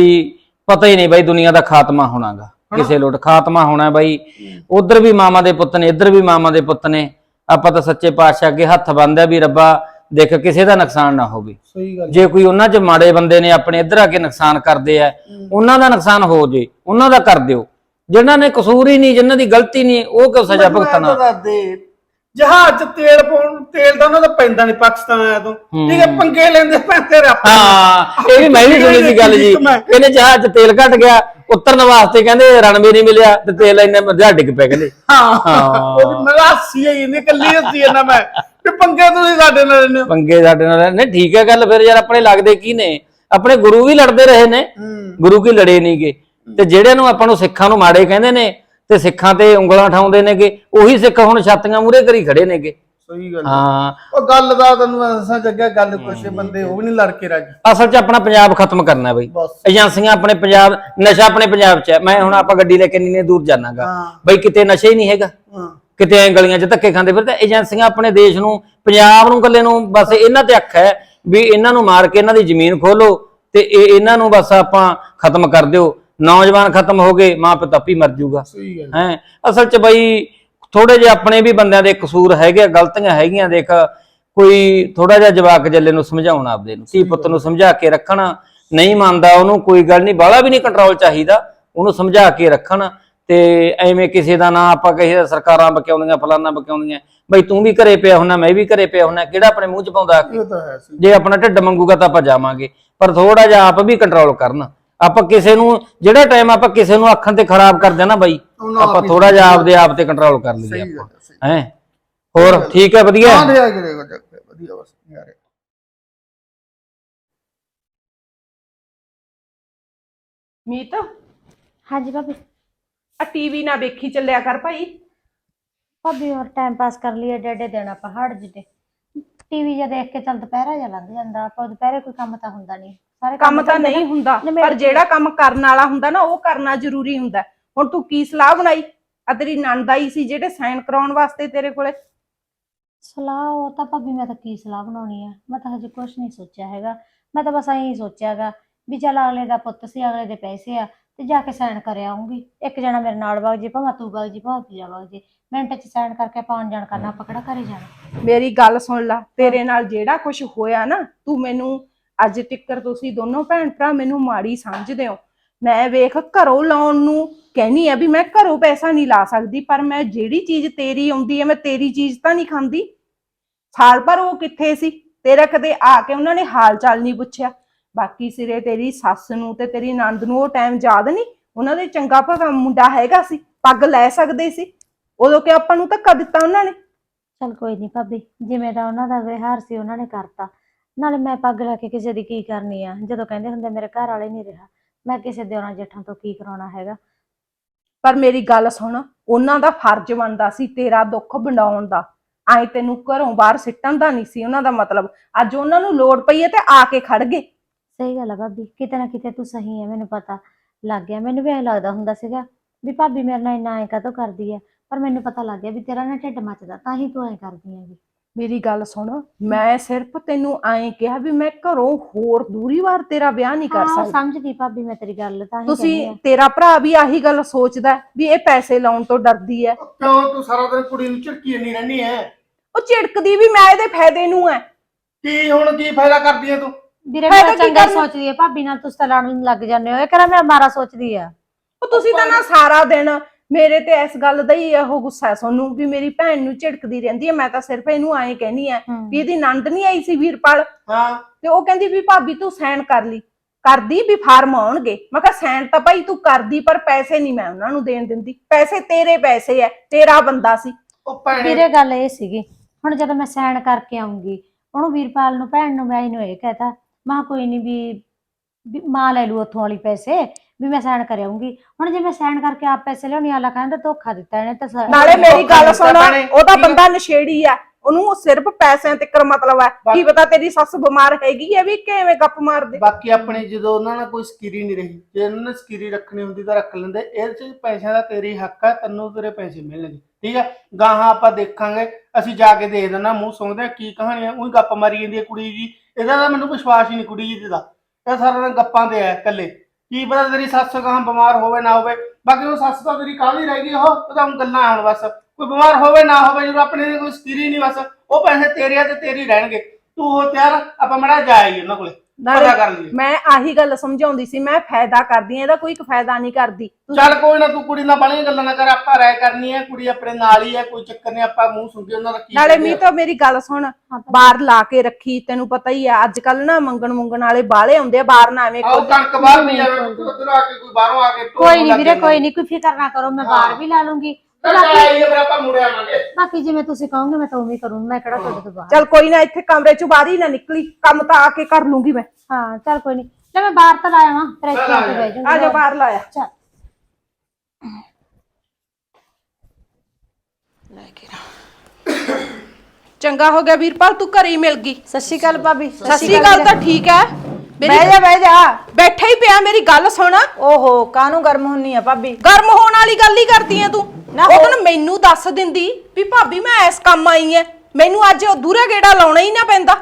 ਪਤਾ ਹੀ ਨਹੀਂ ਬਾਈ ਦੁਨੀਆ ਦਾ ਖਾਤਮਾ ਹੋਣਾਗਾ। ਕਿਸੇ ਲੋਟ ਖਾਤਮਾ ਹੋਣਾ ਬਾਈ। ਉਧਰ ਵੀ ਮਾਮਾ ਦੇ ਪੁੱਤ ਨੇ ਇੱਧਰ ਵੀ ਮਾਮਾ ਦੇ ਪੁੱਤ ਨੇ। ਆਪਾਂ ਤਾਂ ਸੱਚੇ ਪਾਤਸ਼ਾਹ ਅੱਗੇ ਹੱਥ ਬੰਨ੍ਹਦੇ ਆ ਵੀ ਰੱਬਾ ਦੇਖ ਕਿਸੇ ਦਾ ਨੁਕਸਾਨ ਨਾ ਹੋਵੇ। ਸਹੀ ਗੱਲ ਜੇ ਕੋਈ ਉਹਨਾਂ 'ਚ ਮਾੜੇ ਬੰਦੇ ਨੇ ਆਪਣੇ ਇੱਧਰ ਆ ਕੇ ਨੁਕਸਾਨ ਕਰਦੇ ਆ ਉਹਨਾਂ ਦਾ ਨੁਕਸਾਨ ਹੋ ਜੇ ਉਹਨਾਂ ਦਾ ਕਰ ਦਿਓ। ਜਿਨ੍ਹਾਂ ਨੇ ਕਸੂਰ ਹੀ ਨਹੀਂ ਜਿਨ੍ਹਾਂ ਦੀ ਗਲਤੀ ਨਹੀਂ ਉਹ ਕਿਉਂ ਸਜ਼ਾ ਭੁਗਤਣਾ? ਦੱਸਦੇ ਜਹਾਜ਼ ਚ ਤੇਲ ਪਾਉਣ ਤੇਲ ਤਾਂ ਉਹਨਾਂ ਦਾ ਪੈਂਦਾ ਨਹੀਂ ਪਾਕਿਸਤਾਨ ਆਇਆ ਤੋਂ। ਠੀਕ ਹੈ ਪੰਗੇ ਲੈਂਦੇ ਪੈਂਦੇ ਰੱਬ ਹਾਂ ਇਹ ਵੀ ਮੈਂ ਵੀ ਸੁਣੀ ਸੀ ਗੱਲ ਜੀ। ਕਹਿੰਦੇ ਜਹਾਜ਼ 'ਚ ਤੇਲ ਘਟ ਗਿਆ ਉਤਰਨ ਵਾਸਤੇ ਕਹਿੰਦੇ ਰਣਵੇ ਨਹੀਂ ਮਿਲਿਆ ਤੇ ਤੇਲ ਇੰਨੇ ਮਧਿਆ ਡਿੱਗ ਪੈ ਕਹਿੰਦੇ। ਹਾਂ। ਹਾਂ। ਉਹ ਵੀ ਮੇਰਾ ਹਾਸੀ ਹੈ ਇਹਨੇ ਕੱਲੀ ਹੱਸੀ ਹੈ ਨਾ ਮੈਂ। ਕਿ ਪੰਗੇ ਤੁਸੀਂ ਸਾਡੇ ਨਾਲ ਹੋ ਪੰਗੇ ਸਾਡੇ ਨਾਲ ਨੇ। ਠੀਕ ਹੈ ਗੱਲ ਫਿਰ ਯਾਰ ਆਪਣੇ ਲੱਗਦੇ ਕੀ ਨੇ? ਆਪਣੇ ਗੁਰੂ ਵੀ ਲੜਦੇ ਰਹੇ ਨੇ। ਗੁਰੂ ਕੀ ਲੜੇ ਨਹੀਂਗੇ ਤੇ ਜਿਹੜਿਆਂ ਨੂੰ ਆਪਾਂ ਨੂੰ ਸਿੱਖਾਂ ਨੂੰ ਮਾੜੇ ਕਹਿੰਦੇ ਨੇ ਤੇ ਸਿੱਖਾਂ ਤੇ ਉਂਗਲਾਂ ਠਾਉਂਦੇ ਨੇਗੇ ਉਹੀ ਸਿੱਖ ਹੁਣ ਛਾਤੀਆਂ ਮੂਰੇ ਕਰੀ ਖੜੇ ਨੇਗੇ। ਸਹੀ ਗੱਲ ਹੈ। ਉਹ ਗੱਲ ਦਾ ਤੈਨੂੰ ਮੈਂ ਦੱਸਾਂ ਜੱਗਾ ਗੱਲ ਕੁਛ ਬੰਦੇ ਉਹ ਵੀ ਨਹੀਂ ਲੜ ਕੇ ਰਾਜੀ। ਅਸਲ 'ਚ ਆਪਣਾ ਪੰਜਾਬ ਖਤਮ ਕਰਨਾ ਬਈ। ਬਸ। ਏਜੰਸੀਆਂ ਆਪਣੇ ਪੰਜਾਬ ਨਸ਼ਾ ਆਪਣੇ ਪੰਜਾਬ 'ਚ ਹੈ। ਮੈਂ ਹੁਣ ਆਪਾਂ ਗੱਡੀ ਲੈ ਕੇ ਦੂਰ ਜਾਣਾਗਾ। ਬਈ ਕਿਤੇ ਨਸ਼ਾ ਹੀ ਨਹੀਂ ਹੈਗਾ। ਕਿਤੇ ਐਂ ਗਲੀਆਂ 'ਚ ਧੱਕੇ ਖਾਂਦੇ ਫਿਰ ਤਾਂ ਏਜੰਸੀਆਂ ਆਪਣੇ ਦੇਸ਼ ਨੂੰ ਪੰਜਾਬ ਨੂੰ ਇਕੱਲੇ ਨੂੰ ਬਸ ਇਹਨਾਂ ਤੇ ਅੱਖ ਹੈ ਵੀ ਇਹਨਾਂ ਨੂੰ ਮਾਰ ਕੇ ਇਹਨਾਂ ਦੀ ਜ਼ਮੀਨ ਖੋਲੋ ਤੇ ਇਹ ਇਹਨਾਂ ਨੂੰ ਬਸ ਆਪਾਂ ਖਤਮ ਕਰ ਦਿਓ। ਨੌਜਵਾਨ ਖਤਮ ਹੋ ਗਏ ਮਾਂ ਪਿਓ ਆਪੀ ਮਰ ਸਹੀ ਗੱਲ ਹੈ। ਅਸਲ 'ਚ ਬਈ ਥੋੜੇ ਜਿਹੇ ਆਪਣੇ ਵੀ ਬੰਦਿਆਂ ਦੇ ਕਸੂਰ ਹੈਗੇ ਆ ਗਲਤੀਆਂ ਹੈਗੀਆਂ ਦੇਖ ਕੋਈ ਥੋੜਾ ਜਿਹਾ ਜਵਾਕ ਜੱਲੇ ਨੂੰ ਸਮਝਾਉਣਾ ਆਪਦੇ ਨੂੰ ਧੀ ਪੁੱਤ ਨੂੰ ਸਮਝਾ ਕੇ ਰੱਖਣਾ ਨਹੀਂ ਮੰਨਦਾ ਉਹਨੂੰ ਕੋਈ ਗੱਲ ਨਹੀਂ ਬਾਹਲਾ ਵੀ ਨਹੀਂ ਕੰਟਰੋਲ ਚਾਹੀਦਾ ਉਹਨੂੰ ਸਮਝਾ ਕੇ ਰੱਖਣ ਤੇ ਐਵੇਂ ਕਿਸੇ ਦਾ ਨਾਂ ਆਪਾਂ ਦਾ ਸਰਕਾਰਾਂ ਬਕਿਆਉਂਦੀਆਂ ਫਲਾਨਾ ਬਕਿਆਉਂਦੀਆਂ ਬਈ ਤੂੰ ਵੀ ਘਰੇ ਪਿਆ ਹੁੰਨਾ ਮੈਂ ਵੀ ਘਰੇ ਪਿਆ ਹੁੰਨਾ ਕਿਹੜਾ ਆਪਣੇ ਮੂੰਹ 'ਚ ਪਾਉਂਦਾ ਹੈ ਜੇ ਆਪਣਾ ਢਿੱਡ ਮੰਗੂਗਾ ਤਾਂ ਆਪਾਂ ਜਾਵਾਂਗੇ ਪਰ ਥੋੜਾ ਜਿਹਾ ਆਪ ਵੀ ਕੰਟਰੋਲ ਕਰਨ। ਆਪਾਂ ਕਿਸੇ ਨੂੰ ਜਿਹੜਾ ਟਾਈਮ ਆਪਾਂ ਕਿਸੇ ਨੂੰ ਅੱਖਾਂ ਤੇ ਖਰਾਬ ਕਰਦੇ ਨਾ ਬਾਈ ਉਹਨੂੰ ਆਪ ਆਪਾਂ ਹੀ ਥੋੜਾ ਜਿਹਾ ਆਪਦੇ ਆਪ ਤੇ ਕੰਟਰੋਲ ਕਰ ਲਈਏ ਸਹੀ ਆਪਾਂ। ਗੱਲ ਹੈ, ਸਹੀ ਹੈ? ਹੋਰ ਠੀਕ ਹੈ ਵਧੀਆ? ਹਾਂ ਦੇ ਆ ਜੱਗ ਵਧੀਆ ਬਸ ਯਾਰ ਮੀਤ? ਹਾਂਜੀ ਭਾਬੀ। ਆ ਟੀਵੀ ਨਾ ਵੇਖੀ ਚੱਲਿਆ ਕਰ ਭਾਈ। ਭਾਬੀ ਹੋਰ ਟਾਈਮ ਪਾਸ ਕਰ ਲਈ ਏਡੇ ਏਡੇ ਦਿਨ ਆਪਾਂ ਹਟ ਜਿੱਤੇ ਟੀਵੀ ਜਾਂ ਦੇਖ ਕੇ ਚੱਲ ਦੁਪਹਿਰਾ ਜਾਂ ਲੰਘ ਜਾਂਦਾ ਆਪਾਂ ਦੁਪਹਿਰੇ ਕੋਈ ਕੰਮ ਤਾਂ ਹੁੰਦਾ ਨਹੀਂ। ਸਾਰੇ ਕੰਮ ਤਾਂ ਨਹੀਂ। ਹੁੰਦਾ ਪਰ। ਜਿਹੜਾ ਕੰਮ ਕਰਨ ਵਾਲਾ ਹੁੰਦਾ ਨਾ ਉਹ ਕਰਨਾ ਜ਼ਰੂਰੀ ਹੁੰਦਾ। ਹੁਣ ਤੂੰ ਕੀ ਸਲਾਹ ਬਣਾਈ? ਆ ਤੇਰੀ ਨਣਦ ਆਈ ਸੀ ਜਿਹੜੇ ਸਾਈਨ ਕਰਾਉਣ ਵਾਸਤੇ ਤੇਰੇ ਕੋਲੇ। ਸਲਾਹ ਉਹ ਤਾਂ ਭਾਬੀ ਮੈਂ ਤਾਂ ਕੀ ਸਲਾਹ ਬਣਾਉਣੀ ਆ? ਮੈਂ ਤਾਂ ਹਜੇ ਕੁਝ ਨਹੀਂ ਸੋਚਿਆ ਹੈਗਾ। ਮੈਂ ਤਾਂ ਬਸ ਐਂ ਹੀ ਸੋਚਿਆਗਾ ਵੀ ਚੱਲ ਅਗਲੇ ਦਾ ਪੁੱਤ ਸੀ ਅਗਲੇ ਦੇ ਪੈਸੇ ਆ। ਤੇ ਜਾ ਕੇ ਸਾਈਨ ਕਰ ਆਉਂਗੀ ਇੱਕ ਜਣਾ ਮੇਰੇ ਨਾਲ ਵਗ ਜੇ, ਭਾਵੇਂ ਤੂੰ ਵਗ ਜੀ, ਭਾਵੇਂ ਪੀਆ ਵਗ ਜੇ। ਮਿੰਟ ਚ ਸਾਈਨ ਕਰਕੇ ਪਾਉਣ ਜਾਣ ਕਰਨਾ, ਆਪਾਂ ਕਿਹੜਾ ਘਰੇ ਜਾਣਾ? ਮੇਰੀ ਗੱਲ ਸੁਣ ਲੈ, ਤੇਰੇ ਨਾਲ ਜਿਹੜਾ ਕੁਝ ਹੋਇਆ ਨਾ, ਤੂੰ ਮੈਨੂੰ ਅੱਜ ਟਿੱਕਰ ਤੁਸੀਂ ਦੋਨੋਂ ਭੈਣ ਭਰਾ ਮੈਨੂੰ ਮਾੜੀ ਸਮਝਦੇ ਹੋ। ਮੈਂ ਵੇਖ ਘਰੋਂ ਲਾਉਣ ਨੂੰ ਕਹਿਨੀ ਆ ਵੀ ਮੈਂ ਘਰੋਂ ਪੈਸਾ ਨਹੀਂ ਲਾ ਸਕਦੀ, ਪਰ ਮੈਂ ਜਿਹੜੀ ਚੀਜ਼ ਤੇਰੀ ਆਉਂਦੀ ਹੈ ਮੈਂ ਤੇਰੀ ਚੀਜ਼ ਤਾਂ ਨਹੀਂ ਖਾਂਦੀ। ਸਾਲ ਭਰ ਉਹ ਕਿੱਥੇ ਸੀ? ਤੇਰਾ ਕਦੇ ਆ ਕੇ ਉਹਨਾਂ ਨੇ ਹਾਲ ਚਾਲ ਨਹੀਂ ਪੁੱਛਿਆ। ਬਾਕੀ ਸਿਰੇ ਤੇਰੀ ਸੱਸ ਨੂੰ ਤੇ ਤੇਰੀ ਨੰਦ ਨੂੰ ਉਹ ਟਾਈਮ ਯਾਦ ਨਹੀਂ? ਉਹਨਾਂ ਦੇ ਚੰਗਾ ਭਗਾ ਮੁੰਡਾ ਹੈਗਾ ਸੀ ਪੱਗ ਲੈ ਸਕਦੇ ਸੀ। ਉਦੋਂ ਕਿ ਆਪਾਂ ਨੂੰ ਧੱਕਾ ਦਿੱਤਾ ਉਹਨਾਂ ਨੇ? ਚੱਲ ਕੋਈ ਨਹੀਂ ਭਾਬੀ ਜਿਵੇਂ ਦਾ ਉਹਨਾਂ ਦਾ ਵਿਹਾਰ ਸੀ ਉਹਨਾਂ ਨੇ ਕਰਤਾ। ਨਾਲੇ ਮੈਂ ਪੱਗ ਲੈ ਕੇ ਕਿਸੇ ਦੀ ਕੀ ਕਰਨੀ ਆ? ਜਦੋਂ ਕਹਿੰਦੇ ਹੁੰਦੇ ਮੇਰੇ ਘਰ ਵਾਲੇ ਨਹੀਂ ਰਿਹਾ ਮੈਂ ਕਿਸੇ ਦਿਓਰਾਂ ਜੇਠਾਂ ਤੋਂ ਕੀ ਕਰਾਉਣਾ ਹੈਗਾ? ਪਰ ਮੇਰੀ ਗੱਲ ਸੁਣ ਉਹਨਾਂ ਦਾ ਫਰਜ਼ ਬਣਦਾ ਸੀ ਤੇਰਾ ਦੁੱਖ ਵੰਡਾਉਣ ਦਾ। ਐ ਤੈਨੂੰ ਘਰੋਂ ਬਾਹਰ ਸਿੱਟਣ ਦਾ ਨਹੀਂ ਸੀ ਉਹਨਾਂ ਦਾ ਮਤਲਬ। ਅੱਜ ਉਹਨਾਂ ਨੂੰ ਲੋੜ ਪਈ ਹੈ ਤੇ ਆ ਕੇ ਖੜ ਗਏ। ਸਹੀ ਗੱਲ ਆ ਭਾਬੀ ਕਿਤੇ ਨਾ ਕਿਤੇ ਤੂੰ ਸਹੀ ਹੈ ਮੈਨੂੰ ਪਤਾ ਲੱਗ ਗਿਆ ਮੈਨੂੰ ਵੀ ਐਂ ਲੱਗਦਾ ਹੁੰਦਾ ਸੀਗਾ ਵੀ ਭਾਬੀ ਮੇਰੇ ਨਾਲ ਇੰਨਾ ਐਂ ਕਾਹਤੋਂ ਕਰਦੀ ਹੈ ਪਰ ਮੈਨੂੰ ਪਤਾ ਲੱਗ ਗਿਆ ਵੀ ਤੇਰਾ ਨਾ ਢਿੱਡ ਮੱਚਦਾ ਤਾਂ ਹੀ ਤੂੰ ਐਂ ਕਰਦੀ ਹੈਗੀ ਮੇਰੀ ਗੱਲ ਸੁਣ ਮੈਂ ਸਿਰਫ ਤੈਨੂੰ ਐਂ ਕਿਹਾ ਵੀ ਮੈਂ ਘਰੋਂ ਹੋਰ ਦੂਰੀ ਵਾਰ ਤੇਰਾ ਵਿਆਹ ਨਹੀਂ ਕਰ ਹਾਂ ਸਕਦੀ। ਸਮਝ ਗਈ ਭਾਬੀ ਮੈਂ ਤੇਰੀ ਗੱਲ ਤਾਂ ਹੀ ਕਹਿੰਦੀ ਤੁਸੀਂ ਆ। ਤੇਰਾ ਭਰਾ ਵੀ ਆਹੀ ਗੱਲ ਸੋਚਦਾ ਹੈ ਵੀ ਇਹ ਪੈਸੇ ਲਾਉਣ ਤੋਂ ਡਰਦੀ ਹੈ ਕਿਉਂ ਤੂੰ ਸਾਰਾ ਦਿਨ ਕੁੜੀ ਨੂੰ ਝਿੜਕੀ ਨਹੀਂ ਰਹਿਣੀ ਐ? ਉਹ ਝਿੜਕਦੀ ਵੀ ਮੈਂ ਇਹਦੇ ਫਾਇਦੇ ਨੂੰ ਹੈ ਕੀ ਹੁਣ ਕੀ ਫਾਇਦਾ ਕਰਦੀ ਐ ਤੂੰ? ਵੀਰੇ ਫਾਇਦਾ ਮੈਂ ਕੀ ਚੰਗਾ ਕਰਨਾ? ਸੋਚਦੀ ਹੈ ਭਾਬੀ ਨਾਲ ਤੁਸੀਂ ਤਾਂ ਲੜਨ ਲੱਗ ਜਾਂਦੇ ਹੋ। ਇਹ ਕਰਾਂ ਮੇਰਾ ਮਾਰਾ ਸੋਚਦੀ ਆ? ਉਹ ਤੁਸੀਂ ਤਾਂ ਨਾ ਸਾਰਾ ਦਿਨ ਮੇਰੇ ਤੇ ਇਸ ਗੱਲ ਦਾ ਹੀ ਉਹ ਗੁੱਸਾ ਹੈ ਤੁਹਾਨੂੰ ਵੀ ਮੇਰੀ ਭੈਣ ਨੂੰ ਝਿੜਕਦੀ ਰਹਿੰਦੀ ਹੈ ਮੈਂ ਤਾਂ ਸਿਰਫ ਇਹਨੂੰ ਐਂ ਕਹਿਨੀ ਆ ਵੀ ਇਹਦੀ ਨੰਦ ਨਹੀਂ ਆਈ ਸੀ ਵੀਰਪਾਲ। ਹਾਂ। ਤੇ ਉਹ ਕਹਿੰਦੀ ਵੀ ਭਾਬੀ ਤੂੰ ਸਾਈਨ ਕਰ ਲਈ। ਕਰਦੀ ਵੀ ਫਾਰਮ ਆਉਣਗੇ। ਮੈਂ ਕਿਹਾ ਸਾਈਨ ਤਾਂ ਭਾਈ ਤੂੰ ਕਰਦੀ ਪਰ ਪੈਸੇ ਨਹੀਂ ਮੈਂ ਉਹਨਾਂ ਨੂੰ ਦੇਣ ਦਿੰਦੀ। ਪੈਸੇ ਤੇਰੇ ਪੈਸੇ ਐ ਤੇਰਾ ਬੰਦਾ ਸੀ। ਉਹ ਭੈਣੇ ਵੀਰੇ ਗੱਲ ਇਹ ਸੀਗੀ ਹੁਣ ਜਦੋਂ ਮੈਂ ਸਾਈਨ ਕਰਕੇ ਆਉਂਗੀ ਉਹਨੂੰ ਵੀਰਪਾਲ ਨੂੰ ਭੈਣ ਨੂੰ ਮੈਂ ਇਹਨੂੰ ਇਹ ਕਹਤਾ ਮਾਂ ਕੋਈ ਨਹੀਂ ਵੀ ਵੀ ਮਾਂ ਲੈ ਲੂ ਉੱਥੋਂ ਵਾਲੀ ਪੈਸੇ ਵੀ ਮੈਂ ਸਾਈਨ ਕਰ ਆਉਂਗੀ ਹੁਣ ਜੇ ਮੈਂ ਸਾਈਨ ਕਰਕੇ ਆਪ ਪੈਸੇ ਲਿਆਉਣੀ ਆਲਾ ਕਹਿੰਦਾ ਧੋਖਾ ਦਿੱਤਾ ਇਹਨੇ ਤਾਂ ਸਾ- ਨਾਲੇ ਮੇਰੀ ਗੱਲ ਧੋਖਾ ਸੁਣ ਆ। ਬੰਦਾ ਨਸ਼ੇੜੀ ਆ। ਉਹਨੂੰ ਸਿਰਫ ਪੈਸਿਆਂ ਤੇ ਕਰ ਮਤਲਬ ਹੈ ਕੀ ਪਤਾ ਤੇਰੀ ਸੱਸ ਬਿਮਾਰ ਹੈਗੀ ਐ ਵੀ ਕਿਵੇਂ ਗੱਪ ਮਾਰਦੇ। ਬਾਕੀ ਆਪਣੇ ਜਦੋਂ ਉਹਨਾਂ ਨਾਲ ਕੋਈ ਸਕੀਰੀ ਨਹੀਂ ਰਹੀ ਜੇ ਉਹਨਾਂ ਨੇ ਸਕੀਰੀ ਰੱਖਣੀ ਹੁੰਦੀ ਤਾਂ ਰੱਖ ਲੈਂਦੇ। ਇਹਦੇ ਚ ਪੈਸਿਆਂ ਦਾ ਤੇਰੀ ਹੱਕ ਹੈ ਤੈਨੂੰ ਤੇਰੇ ਪੈਸੇ ਮਿਲਣਗੇ। ਠੀਕ ਹੈ ਗਾਹਾਂ ਆਪਾਂ ਦੇਖਾਂਗੇ। ਅਸੀਂ ਜਾ ਕੇ ਦੇਖ ਦਿੰਨਾ ਮੂੰਹ ਸੁੰਘਦੇ ਹਾਂ, ਕੀ ਕਹਾਣੀ ਹੈ ਉਹੀ ਗੱਪ ਮਾਰੀ ਜਾਂਦੀ ਹੈ ਕੁੜੀ ਜੀ ਇਹਦਾ ਤਾਂ ਮੈਨੂੰ ਵਿਸ਼ਵਾਸ ਹੀ ਨਹੀਂ ਕੁੜੀ ਜੀ ਦਾ ਇਹ ਸਾਰਾ ਦਿਨ ਗੱਪਾਂ ਤੇ ਹੈ ਇਕੱਲੇ। ਕੀ ਪਤਾ ਤੇਰੀ ਸੱਸ ਗਾਹਾਂ ਬਿਮਾਰ ਹੋਵੇ ਨਾ ਹੋਵੇ। ਬਾਕੀ ਉਹ ਸੱਸ ਤਾਂ ਤੇਰੀ ਕਾਹਲੀ ਰਹਿ ਗਈ, ਉਹ ਉਹ ਤਾਂ ਹੁਣ ਗੱਲਾਂ ਆਉਣ ਬਸ। ਕੋਈ ਬਿਮਾਰ ਹੋਵੇ ਨਾ ਹੋਵੇ, ਜਦੋਂ ਆਪਣੇ ਦੀ ਕੋਈ ਸਕੀਰੀ ਨਹੀਂ ਬਸ। ਉਹ ਪੈਸੇ ਤੇਰੇ ਆ ਤੇ ਤੇਰੇ ਰਹਿਣਗੇ। ਤੂੰ ਹੋ ਤਿਆਰ ਆਪਾਂ ਮੜਾ ਜਾਈਏ ਉਹਨਾਂ ਕੋਲੇ। ਪਤਾ ਨਾਲੇ ਕਰ ਲਈਏ ਮੈਂ ਆਹੀ ਗੱਲ ਸਮਝਾਉਂਦੀ ਸੀ ਮੈਂ ਫਾਇਦਾ ਕਰਦੀ ਆ ਇਹਦਾ ਕੋਈ ਫਾਇਦਾ ਨਹੀਂ ਕਰਦੀ। ਤੁਸੀਂ- ਚੱਲ ਕੋਈ ਨਾ ਤੂੰ ਕੁੜੀ ਨਾਲ ਬਾਲੀਆਂ ਗੱਲਾਂ ਨਾ ਕਰ ਆਪਾਂ ਰਾਇ ਕਰਨੀ ਹੈ ਕੁੜੀ ਆਪਣੇ ਨਾਲ ਹੀ ਹੈ ਕੋਈ ਚੱਕਰ ਨਹੀਂ ਆਪਾਂ ਮੂੰਹ ਸੁਣਗੇ ਉਹਨਾਂ ਦਾ ਕੀ ਨਾਲੇ ਮੀ। ਤਾਂ ਮੇਰੀ ਗੱਲ ਸੁਣ ਬਾਹਰ ਲਾ ਕੇ ਰੱਖੀ ਤੈਨੂੰ ਪਤਾ ਹੀ ਆ ਅੱਜ ਕੱਲ ਨਾ ਮੰਗਣ ਮੁੰਗਣ ਵਾਲੇ ਬਾਹਲੇ ਆਉਂਦੇ ਆ ਬਾਹਰ ਨਾ ਐਵੇਂ ਆਓ ਕਣਕ ਬਾਹਰ ਨਹੀਂ। ਜਾਵੇ ਉਧਰ ਆ ਕੇ ਕੋਈ ਬਾਹਰੋਂ ਆ ਕੇ ਢੋਲ ਕੋਈ ਨਹੀਂ ਵੀਰੇ। ਕੋਈ ਨਹੀਂ ਕੋਈ ਫਿਕਰ ਨਾ ਕਰੋ ਮੈਂ ਬਾਹਰ ਵੀ ਲਾ ਲੂੰਗੀ। ਬਾਕੀ ਆਈਏ ਫਿਰ ਆਪਾਂ ਮੁੜ ਆਵਾਂਗੇ ਬਾਕੀ ਜਿਵੇਂ ਤੁਸੀਂ ਕਹੋਗੇ ਮੈਂ ਤਾਂ ਉਵੇਂ ਹੀ ਕਰੂੰ ਮੈਂ ਕਿਹੜਾ ਤੁਹਾਡੇ ਤੋਂ ਬਾਹਰ। ਚੱਲ ਕੋਈ ਨਾ ਇੱਥੇ ਕਮਰੇ ਚੋਂ ਬਾਹਰ ਹੀ ਨਾ ਨਿਕਲੀ ਕੰਮ ਤਾਂ ਆ ਕੇ ਕਰ ਲੂੰਗੀ ਮੈਂ। ਹਾਂ ਚੱਲ ਕੋਈ ਨਹੀਂ। ਲੈ ਮੈਂ ਬਾਹਰ ਤਾਂ ਲਾਇਆ ਵਾਂ ਫਿਰ ਇੱਥੇ ਆ ਕੇ ਬਹਿ ਜਾਊਂਗੀ ਆ ਜਾ ਬਾਹਰ ਲਾਇਆ। ਚੱਲ। ਚੰਗਾ ਹੋ ਗਿਆ ਵੀਰਪਾਲ ਤੂੰ ਘਰੇ ਹੀ ਮਿਲ ਗਈ। ਸਤਿ ਸ਼੍ਰੀ ਅਕਾਲ ਭਾਬੀ। ਸਤਿ ਸ਼੍ਰੀ ਅਕਾਲ। ਤਾਂ ਠੀਕ ਹੈ। ਮੇਰੀ ਬਹਿ ਜਾ ਬਹਿ ਜਾ। ਬੈਠਾ ਹੀ ਪਿਆ ਮੇਰੀ ਗੱਲ ਸੁਣ। ਓਹੋ ਕਾਹਨੂੰ ਗਰਮ ਹੁੰਨੀ ਆ ਭਾਬੀ? ਗਰਮ ਹੋਣ ਵਾਲੀ ਗੱਲ ਹੀ ਕਰਦੀ ਐ ਤੂੰ। ਨਾ ਉਹ ਦਿਨ ਮੈਨੂੰ ਦੱਸ ਦਿੰਦੀ ਵੀ ਭਾਬੀ ਮੈਂ ਇਸ ਕੰਮ ਆਈ ਐ। ਮੈਨੂੰ ਅੱਜ ਦੂਰਾ ਗੇੜਾ ਲਾਉਣਾ ਹੀ ਨਾ ਪੈਂਦਾ।